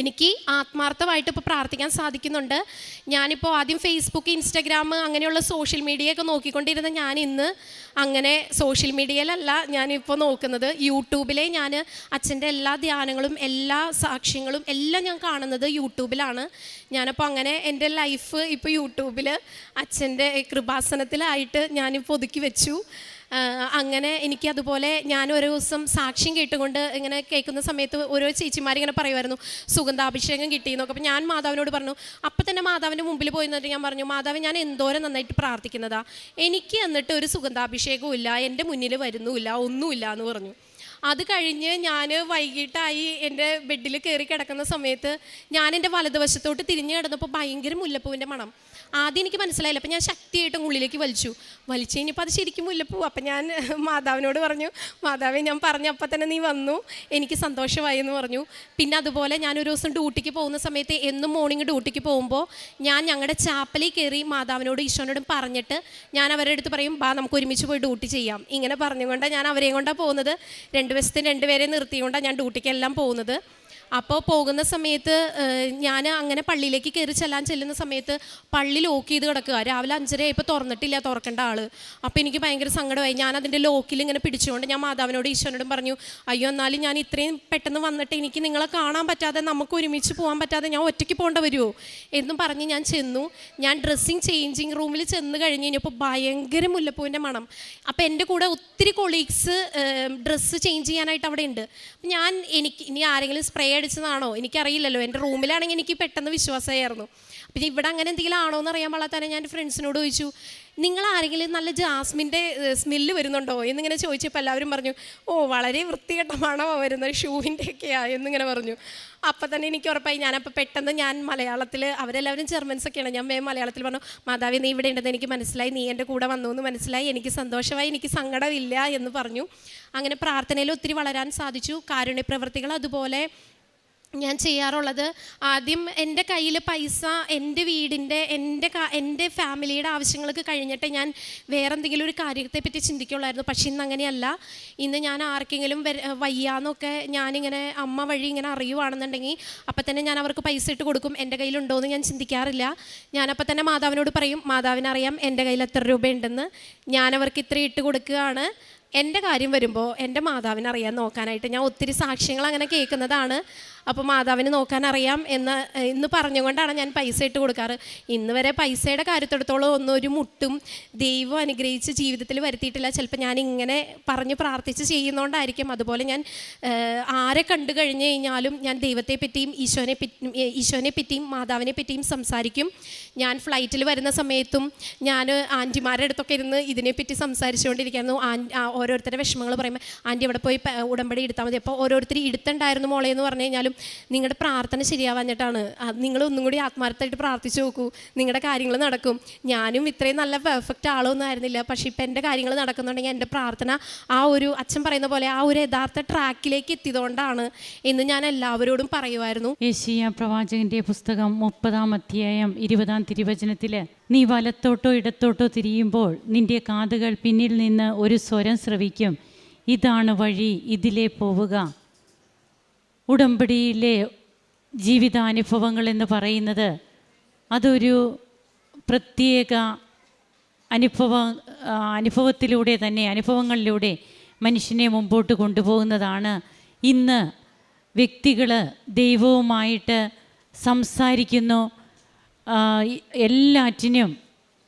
എനിക്ക് ആത്മാർത്ഥമായിട്ട് ഇപ്പോൾ പ്രാർത്ഥിക്കാൻ സാധിക്കുന്നുണ്ട്. ഞാനിപ്പോൾ ആദ്യം ഫേസ്ബുക്ക് ഇൻസ്റ്റഗ്രാം അങ്ങനെയുള്ള സോഷ്യൽ മീഡിയയൊക്കെ നോക്കിക്കൊണ്ടിരുന്ന ഞാൻ ഇന്ന് അങ്ങനെ സോഷ്യൽ മീഡിയയിലല്ല ഞാനിപ്പോൾ നോക്കുന്നത്. യൂട്യൂബിലെ ഞാൻ അച്ഛന്റെ എല്ലാ ധ്യാനങ്ങളും എല്ലാ സാക്ഷ്യങ്ങളും എല്ലാം ഞാൻ കാണുന്നത് യൂട്യൂബിലാണ്. ഞാനപ്പോൾ അങ്ങനെ എന്റെ ലൈഫ് ഇപ്പോൾ യൂട്യൂബിൽ അച്ഛന്റെ കൃപാസനത്തിലായിട്ട് ഞാനിപ്പോൾ ഒതുക്കി വെച്ചു. അങ്ങനെ എനിക്ക് അതുപോലെ ഞാൻ ഒരു ദിവസം സാക്ഷ്യം കേട്ടുകൊണ്ട് ഇങ്ങനെ കേൾക്കുന്ന സമയത്ത് ഓരോ ചേച്ചിമാരിങ്ങനെ പറയുമായിരുന്നു സുഗന്ധാഭിഷേകം കിട്ടിയെന്നൊക്കെ അപ്പോൾ ഞാൻ മാതാവിനോട് പറഞ്ഞു അപ്പം തന്നെ മാതാവിന്റെ മുമ്പിൽ പോയി എന്നിട്ട് ഞാൻ പറഞ്ഞു മാതാവ് ഞാൻ എന്തോരം നന്നായിട്ട് പ്രാർത്ഥിക്കുന്നതാ. എനിക്ക് എന്നിട്ട് ഒരു സുഗന്ധാഭിഷേകവും ഇല്ല എന്റെ മുന്നിൽ വരുന്നുമില്ല ഒന്നുമില്ല എന്ന് പറഞ്ഞു. അത് കഴിഞ്ഞ് ഞാൻ വൈകിട്ടായി എന്റെ ബെഡിൽ കയറി കിടക്കുന്ന സമയത്ത് ഞാൻ എന്റെ വലതുവശത്തോട്ട് തിരിഞ്ഞു കിടന്നപ്പോൾ ഭയങ്കര മുല്ലപ്പൂവിന്റെ മണം. ആദ്യം എനിക്ക് മനസ്സിലായില്ല. അപ്പം ഞാൻ ശക്തിയായിട്ട് ഉള്ളിലേക്ക് വലിച്ചു. വലിച്ചു കഴിഞ്ഞപ്പോൾ അത് ശരിക്കും മുല്ലപ്പൂ. അപ്പം ഞാൻ മാതാവിനോട് പറഞ്ഞു മാതാവെ ഞാൻ പറഞ്ഞു അപ്പം തന്നെ നീ വന്നു. എനിക്ക് സന്തോഷമായി എന്ന് പറഞ്ഞു. പിന്നെ അതുപോലെ ഞാൻ ഒരു ദിവസം ഡ്യൂട്ടിക്ക് പോകുന്ന സമയത്ത് എന്നും മോർണിംഗ് ഡ്യൂട്ടിക്ക് പോകുമ്പോൾ ഞാൻ ഞങ്ങളുടെ ചാപ്പലിൽ കയറി മാതാവിനോട് ഈശോനോടും പറഞ്ഞിട്ട് ഞാൻ അവരുടെ അടുത്ത് പറയും ബാ നമുക്ക് ഒരുമിച്ച് പോയി ഡ്യൂട്ടി ചെയ്യാം. ഇങ്ങനെ പറഞ്ഞുകൊണ്ടാണ് ഞാൻ അവരെയും കൊണ്ടാണ് പോകുന്നത്. രണ്ട് വശത്തിന് രണ്ടുപേരെ നിർത്തിക്കൊണ്ടാണ് ഞാൻ ഡ്യൂട്ടിക്കെല്ലാം പോകുന്നത്. അപ്പോൾ പോകുന്ന സമയത്ത് ഞാൻ അങ്ങനെ പള്ളിയിലേക്ക് കയറി ചെല്ലാൻ ചെല്ലുന്ന സമയത്ത് പള്ളി ലോക്ക് ചെയ്ത് കിടക്കുക. രാവിലെ അഞ്ചര ഇപ്പോൾ തുറന്നിട്ടില്ല തുറക്കേണ്ട ആൾ അപ്പോൾ എനിക്ക് ഭയങ്കര സങ്കടമായി. ഞാൻ അതിന്റെ ലോക്കിൽ ഇങ്ങനെ പിടിച്ചുകൊണ്ട് ഞാൻ മാതാവിനോട് ഈശ്വരനോടും പറഞ്ഞു അയ്യോ എന്നാലും ഞാൻ ഇത്രയും പെട്ടെന്ന് വന്നിട്ട് എനിക്ക് നിങ്ങളെ കാണാൻ പറ്റാതെ നമുക്ക് ഒരുമിച്ച് പോകാൻ പറ്റാതെ ഞാൻ ഒറ്റയ്ക്ക് പോകേണ്ട വരുമോ എന്നും പറഞ്ഞ് ഞാൻ ചെന്നു. ഞാൻ ഡ്രസ്സിങ് ചേഞ്ചിങ് റൂമിൽ ചെന്ന് കഴിഞ്ഞ് കഴിഞ്ഞപ്പോൾ ഭയങ്കര മുല്ലപ്പൂവിന്റെ മണം. അപ്പോൾ എന്റെ കൂടെ ഒത്തിരി കൊളീഗ്സ് ഡ്രസ്സ് ചേഞ്ച് ചെയ്യാനായിട്ട് അവിടെ ഉണ്ട്. ഞാൻ എനിക്ക് ഇനി ആരെങ്കിലും സ്പ്രേ അടിച്ചതാണോ എനിക്കറിയില്ലല്ലോ. എന്റെ റൂമിലാണെങ്കിൽ എനിക്ക് പെട്ടെന്ന് വിശ്വാസമായിരുന്നു. അപ്പം ഇവിടെ അങ്ങനെ എന്തെങ്കിലും ആണോ എന്ന് അറിയാൻ പാടാത്ത തന്നെ ഞാൻ ഫ്രണ്ട്സിനോട് ചോദിച്ചു നിങ്ങൾ ആരെങ്കിലും നല്ല ജാസ്മിന്റെ സ്മെല്ല് വരുന്നുണ്ടോ? എന്നിങ്ങനെ ചോദിച്ചപ്പോൾ എല്ലാവരും പറഞ്ഞു ഓ വളരെ വൃത്തികെട്ട മണമാണ് വരുന്നത്? ഷൂവിന്റെ ഒക്കെയാ എന്നിങ്ങനെ പറഞ്ഞു. അപ്പം തന്നെ എനിക്ക് ഉറപ്പായി. ഞാനപ്പോൾ പെട്ടെന്ന് ഞാൻ മലയാളത്തിൽ അവരെല്ലാവരും ജർമ്മൻസ് ഒക്കെയാണ്. ഞാൻ വേഗം മലയാളത്തിൽ പറഞ്ഞു മാതാവി നീ ഇവിടെ ഉണ്ടെന്ന് എനിക്ക് മനസ്സിലായി. നീ എന്റെ കൂടെ വന്നു എന്ന് മനസ്സിലായി. എനിക്ക് സന്തോഷമായി. എനിക്ക് സങ്കടമില്ല എന്ന് പറഞ്ഞു. അങ്ങനെ പ്രാർത്ഥനയിൽ ഒത്തിരി വളരാൻ സാധിച്ചു. കാരുണ്യ പ്രവർത്തികൾ അതുപോലെ ഞാൻ ചെയ്യാറുള്ളത് ആദ്യം എന്റെ കയ്യിൽ പൈസ എന്റെ വീടിന്റെ എന്റെ എന്റെ ഫാമിലിയുടെ ആവശ്യങ്ങൾക്ക് കഴിഞ്ഞിട്ട് ഞാൻ വേറെ എന്തെങ്കിലും ഒരു കാര്യത്തെപ്പറ്റി ചിന്തിക്കുള്ളായിരുന്നു. പക്ഷെ ഇന്ന് അങ്ങനെയല്ല ഇന്ന് ഞാൻ ആർക്കെങ്കിലും വയ്യാന്നൊക്കെ ഞാനിങ്ങനെ അമ്മ വഴി ഇങ്ങനെ അറിയുവാണെന്നുണ്ടെങ്കിൽ അപ്പം തന്നെ ഞാൻ അവർക്ക് പൈസ ഇട്ട് കൊടുക്കും. എന്റെ കയ്യിലുണ്ടോ എന്ന് ഞാൻ ചിന്തിക്കാറില്ല. ഞാനപ്പോൾ തന്നെ മാതാവിനോട് പറയും മാതാവിനറിയാം എന്റെ കയ്യിൽ എത്ര രൂപയുണ്ടെന്ന്. ഞാനവർക്ക് ഇത്ര ഇട്ട് കൊടുക്കുകയാണ്. എന്റെ കാര്യം വരുമ്പോൾ എന്റെ മാതാവിനെ അറിയാൻ നോക്കാനായിട്ട് ഞാൻ ഒത്തിരി സാക്ഷ്യങ്ങൾ അങ്ങനെ കേൾക്കുന്നതാണ്. അപ്പോൾ മാതാവിന് നോക്കാൻ അറിയാം എന്ന് ഇന്ന് പറഞ്ഞുകൊണ്ടാണ് ഞാൻ പൈസ ഇട്ട് കൊടുക്കാറ്. ഇന്ന് വരെ പൈസയുടെ കാര്യത്തെടുത്തോളം ഒന്നും ഒരു മുട്ടും ദൈവം അനുഗ്രഹിച്ച് ജീവിതത്തിൽ വരുത്തിയിട്ടില്ല. ചിലപ്പോൾ ഞാൻ ഇങ്ങനെ പറഞ്ഞ് പ്രാർത്ഥിച്ച് ചെയ്യുന്നതുകൊണ്ടായിരിക്കും അതുപോലെ ഞാൻ ആരെ കണ്ടു കഴിഞ്ഞു കഴിഞ്ഞാലും ഞാൻ ദൈവത്തെ പറ്റിയും ഈശോനെ പറ്റിയും ഈശോനെ പറ്റിയും മാതാവിനെ പറ്റിയും സംസാരിക്കും. ഞാൻ ഫ്ലൈറ്റിൽ വരുന്ന സമയത്തും ഞാൻ ആന്റിമാരുടെ അടുത്തൊക്കെ ഇരുന്ന് ഇതിനെപ്പറ്റി സംസാരിച്ചുകൊണ്ടിരിക്കുന്നു ഓരോരുത്തരുടെ വിഷമങ്ങൾ പറയുമ്പോൾ ആന്റി അവിടെ പോയി ഉടമ്പടി എടുത്താൽ മതി. അപ്പോൾ ഓരോരുത്തർ എടുത്തുണ്ടായിരുന്നു മോളെ എന്ന് പറഞ്ഞു കഴിഞ്ഞാലും നിങ്ങളുടെ പ്രാർത്ഥന ശരിയാവാഞ്ഞിട്ടാണ്. നിങ്ങൾ ഒന്നും കൂടി ആത്മാർത്ഥമായിട്ട് പ്രാർത്ഥിച്ചു നോക്കൂ. നിങ്ങളുടെ കാര്യങ്ങൾ നടക്കും. ഞാനും ഇത്രയും നല്ല പെർഫെക്റ്റ് ആളൊന്നും ആയിരുന്നില്ല. പക്ഷേ ഇപ്പം എന്റെ കാര്യങ്ങൾ നടക്കുന്നുണ്ടെങ്കിൽ എന്റെ പ്രാർത്ഥന ആ ഒരു അച്ഛൻ പറയുന്ന പോലെ ആ ഒരു യഥാർത്ഥ ട്രാക്കിലേക്ക് എത്തിയതുകൊണ്ടാണ് എന്ന് ഞാൻ എല്ലാവരോടും പറയുമായിരുന്നു ഏഷ്യ പ്രവാചകന്റെ പുസ്തകം മുപ്പതാം അധ്യായം ഇരുപതാം തിരുവചനത്തിൽ നീ വലത്തോട്ടോ ഇടത്തോട്ടോ തിരിയുമ്പോൾ നിന്റെ കാതുകൾ പിന്നിൽ നിന്ന് ഒരു സ്വരം ശ്രവിക്കും. ഇതാണ് വഴി ഇതിലേ പോവുക. ഉടമ്പടിയിലെ ജീവിതാനുഭവങ്ങൾ എന്ന് പറയുന്നത് അതൊരു പ്രത്യേക അനുഭവ അനുഭവത്തിലൂടെ തന്നെ അനുഭവങ്ങളിലൂടെ മനുഷ്യനെ മുമ്പോട്ട് കൊണ്ടുപോകുന്നതാണ്. ഇന്ന് വ്യക്തികൾ ദൈവവുമായിട്ട് സംസാരിക്കുന്നു എല്ലാറ്റിനും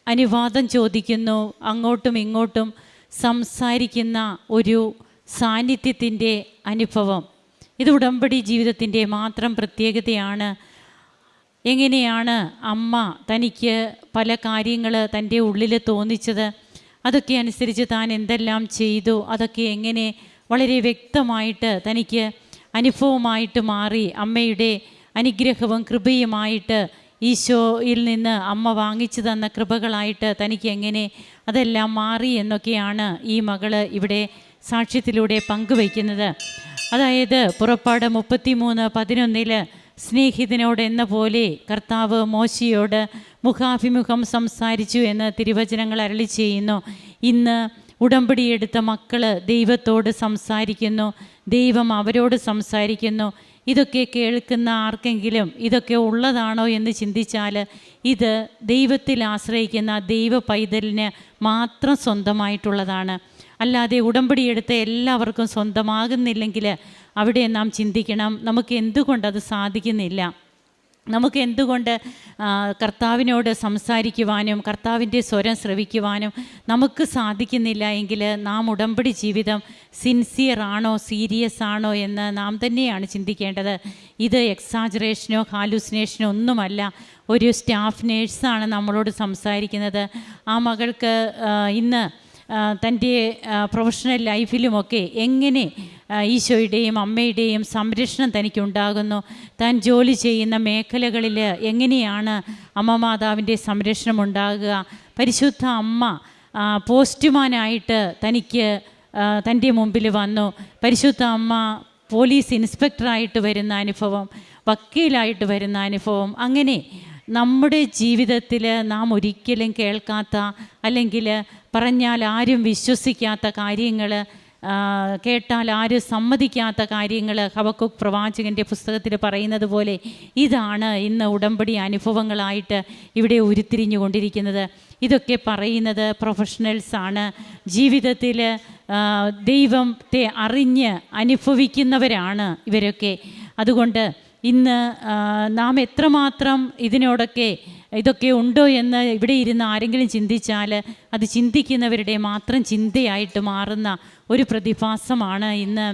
അനുവാദം ചോദിക്കുന്നു അങ്ങോട്ടും ഇങ്ങോട്ടും സംസാരിക്കുന്ന ഒരു സാന്നിധ്യത്തിന്റെ അനുഭവം. ഇത് ഉടമ്പടി ജീവിതത്തിന്റെ മാത്രം പ്രത്യേകതയാണ്. എങ്ങനെയാണ് അമ്മ തനിക്ക് പല കാര്യങ്ങൾ തന്റെ ഉള്ളിൽ തോന്നിച്ചത്? അതൊക്കെ അനുസരിച്ച് താൻ എന്തെല്ലാം ചെയ്തു? അതൊക്കെ എങ്ങനെ വളരെ വ്യക്തമായിട്ട് തനിക്ക് അനുഭവമായിട്ട് മാറി അമ്മയുടെ അനുഗ്രഹവും കൃപയുമായിട്ട് ഈശോയിൽ നിന്ന് അമ്മ വാങ്ങിച്ചു തന്ന കൃപകളായിട്ട് തനിക്ക് എങ്ങനെ അതെല്ലാം മാറി എന്നൊക്കെയാണ് ഈ മകൾ ഇവിടെ സാക്ഷ്യത്തിലൂടെ പങ്കുവയ്ക്കുന്നത്. അതായത് പുറപ്പാട് മുപ്പത്തിമൂന്ന് പതിനൊന്നിൽ സ്നേഹിതനോട് എന്ന പോലെ കർത്താവ് മോശിയോട് മുഖാഭിമുഖം സംസാരിച്ചു എന്ന് തിരുവചനങ്ങൾ അരളി ചെയ്യുന്നു. ഇന്ന് ഉടമ്പടിയെടുത്ത മക്കൾ ദൈവത്തോട് സംസാരിക്കുന്നു. ദൈവം അവരോട് സംസാരിക്കുന്നു. ഇതൊക്കെ കേൾക്കുന്ന ആർക്കെങ്കിലും ഇതൊക്കെ ഉള്ളതാണോ എന്ന് ചിന്തിച്ചാൽ ഇത് ദൈവത്തിൽ ആശ്രയിക്കുന്ന ദൈവ പൈതലിന് മാത്രം സ്വന്തമായിട്ടുള്ളതാണ്. അല്ലാതെ ഉടമ്പടി എടുത്ത് എല്ലാവർക്കും സ്വന്തമാകുന്നില്ലെങ്കിൽ അവിടെ നാം ചിന്തിക്കണം നമുക്ക് എന്തുകൊണ്ടത് സാധിക്കുന്നില്ല. നമുക്ക് എന്തുകൊണ്ട് കർത്താവിനോട് സംസാരിക്കുവാനും കർത്താവിന്റെ സ്വരം ശ്രവിക്കുവാനും നമുക്ക് സാധിക്കുന്നില്ല എങ്കിൽ നാം ഉടമ്പടി ജീവിതം സിൻസിയർ ആണോ സീരിയസ് ആണോ എന്ന് നാം തന്നെയാണ് ചിന്തിക്കേണ്ടത്. ഇത് എക്സാജറേഷനോ ഹാലൂസിനേഷനോ ഒന്നുമല്ല. ഒരു സ്റ്റാഫ് നേഴ്സാണ് നമ്മളോട് സംസാരിക്കുന്നത്. ആ മകൾക്ക് ഇന്ന് തന്റെ പ്രൊഫഷണൽ ലൈഫിലുമൊക്കെ എങ്ങനെ ഈശോയുടെയും അമ്മയുടെയും സംരക്ഷണം തനിക്കുണ്ടാകുന്നു? താൻ ജോലി ചെയ്യുന്ന മേഖലകളിൽ എങ്ങനെയാണ് അമ്മ മാതാവിന്റെ സംരക്ഷണം ഉണ്ടാകുക? പരിശുദ്ധ അമ്മ പോസ്റ്റ്മാനായിട്ട് തനിക്ക് തന്റെ മുമ്പിൽ വന്നു. പരിശുദ്ധ അമ്മ പോലീസ് ഇൻസ്പെക്ടറായിട്ട് വരുന്ന അനുഭവം വക്കീലായിട്ട് വരുന്ന അനുഭവം അങ്ങനെ നമ്മുടെ ജീവിതത്തിൽ നാം ഒരിക്കലും കേൾക്കാത്ത അല്ലെങ്കിൽ പറഞ്ഞാൽ ആരും വിശ്വസിക്കാത്ത കാര്യങ്ങൾ കേട്ടാൽ ആരും സമ്മതിക്കാത്ത കാര്യങ്ങൾ ഹവക്കുക് പ്രവാചകന്റെ പുസ്തകത്തിൽ പറയുന്നത് പോലെ ഇതാണ് ഇന്ന് ഉടമ്പടി അനുഭവങ്ങളായിട്ട് ഇവിടെ ഉരുത്തിരിഞ്ഞുകൊണ്ടിരിക്കുന്നത്. ഇതൊക്കെ പറയുന്നത് പ്രൊഫഷണൽസാണ് ജീവിതത്തിൽ ദൈവത്തെ അറിഞ്ഞ് അനുഭവിക്കുന്നവരാണ് ഇവരൊക്കെ. അതുകൊണ്ട് ഇന്ന് നാം എത്രമാത്രം ഇതിനോടൊക്കെ ഇതൊക്കെ ഉണ്ടോ എന്ന് ഇവിടെ ഇരുന്ന് ആരെങ്കിലും ചിന്തിച്ചാൽ അത് ചിന്തിക്കുന്നവരുടെ മാത്രം ചിന്തയായിട്ട് മാറുന്ന ഒരു പ്രതിഭാസമാണ് ഇന്ന്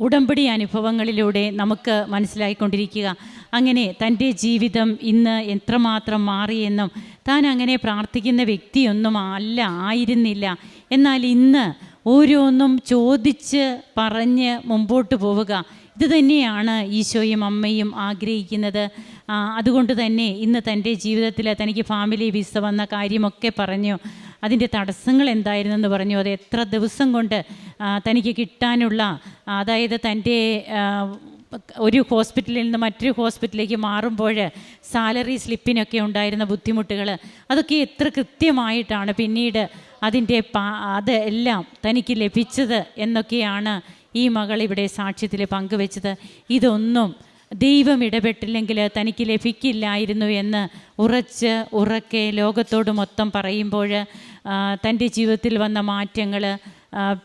ഉടമ്പടി അനുഭവങ്ങളിലൂടെ നമുക്ക് മനസ്സിലായിക്കൊണ്ടിരിക്കുക. അങ്ങനെ തന്റെ ജീവിതം ഇന്ന് എത്രമാത്രം മാറിയെന്നും താൻ അങ്ങനെ പ്രാർത്ഥിക്കുന്ന വ്യക്തിയൊന്നും അല്ല ആയിരുന്നില്ല. എന്നാൽ ഇന്ന് ഓരോന്നും ചോദിച്ച് പറഞ്ഞ് മുമ്പോട്ട് പോവുക. ഇത് തന്നെയാണ് ഈശോയും അമ്മയും ആഗ്രഹിക്കുന്നത്. അതുകൊണ്ട് തന്നെ ഇന്ന് തന്റെ ജീവിതത്തിൽ തനിക്ക് ഫാമിലി വിസ വന്ന കാര്യമൊക്കെ പറഞ്ഞു. അതിന്റെ തടസ്സങ്ങൾ എന്തായിരുന്നെന്ന് പറഞ്ഞു. അത് എത്ര ദിവസം കൊണ്ട് തനിക്ക് കിട്ടാനുള്ള അതായത് തന്റെ ഒരു ഹോസ്പിറ്റലിൽ നിന്ന് മറ്റൊരു ഹോസ്പിറ്റലിലേക്ക് മാറുമ്പോൾ സാലറി സ്ലിപ്പിനൊക്കെ ഉണ്ടായിരുന്ന ബുദ്ധിമുട്ടുകൾ അതൊക്കെ എത്ര കൃത്യമായിട്ടാണ് പിന്നീട് അതിന്റെ അത് എല്ലാം തനിക്ക് ലഭിച്ചത് എന്നൊക്കെയാണ് ഈ മകൾ ഇവിടെ സാക്ഷ്യത്തിൽ പങ്കുവെച്ചത് ഇതൊന്നും ദൈവം ഇടപെട്ടില്ലെങ്കിൽ തനിക്ക് ലഭിക്കില്ലായിരുന്നു എന്ന് ഉറച്ച് ഉറക്കെ ലോകത്തോട് മൊത്തം പറയുമ്പോൾ തന്റെ ജീവിതത്തിൽ വന്ന മാറ്റങ്ങൾ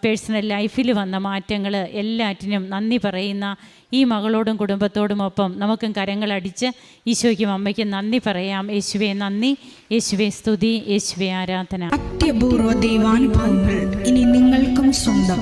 പേഴ്സണൽ ലൈഫിൽ വന്ന മാറ്റങ്ങൾ എല്ലാറ്റിനും നന്ദി പറയുന്ന ഈ മകളോടും കുടുംബത്തോടും ഒപ്പം നമുക്കും കരങ്ങളടിച്ച് ഈശോയ്ക്കും അമ്മയ്ക്കും നന്ദി പറയാം. യേശുവെ നന്ദി. യേശുവെ സ്തുതി. യേശുവെ ആരാധന. അത്യപൂർവ ദൈവാനുഭവങ്ങൾ ഇനി നിങ്ങൾക്കും സ്വന്തം.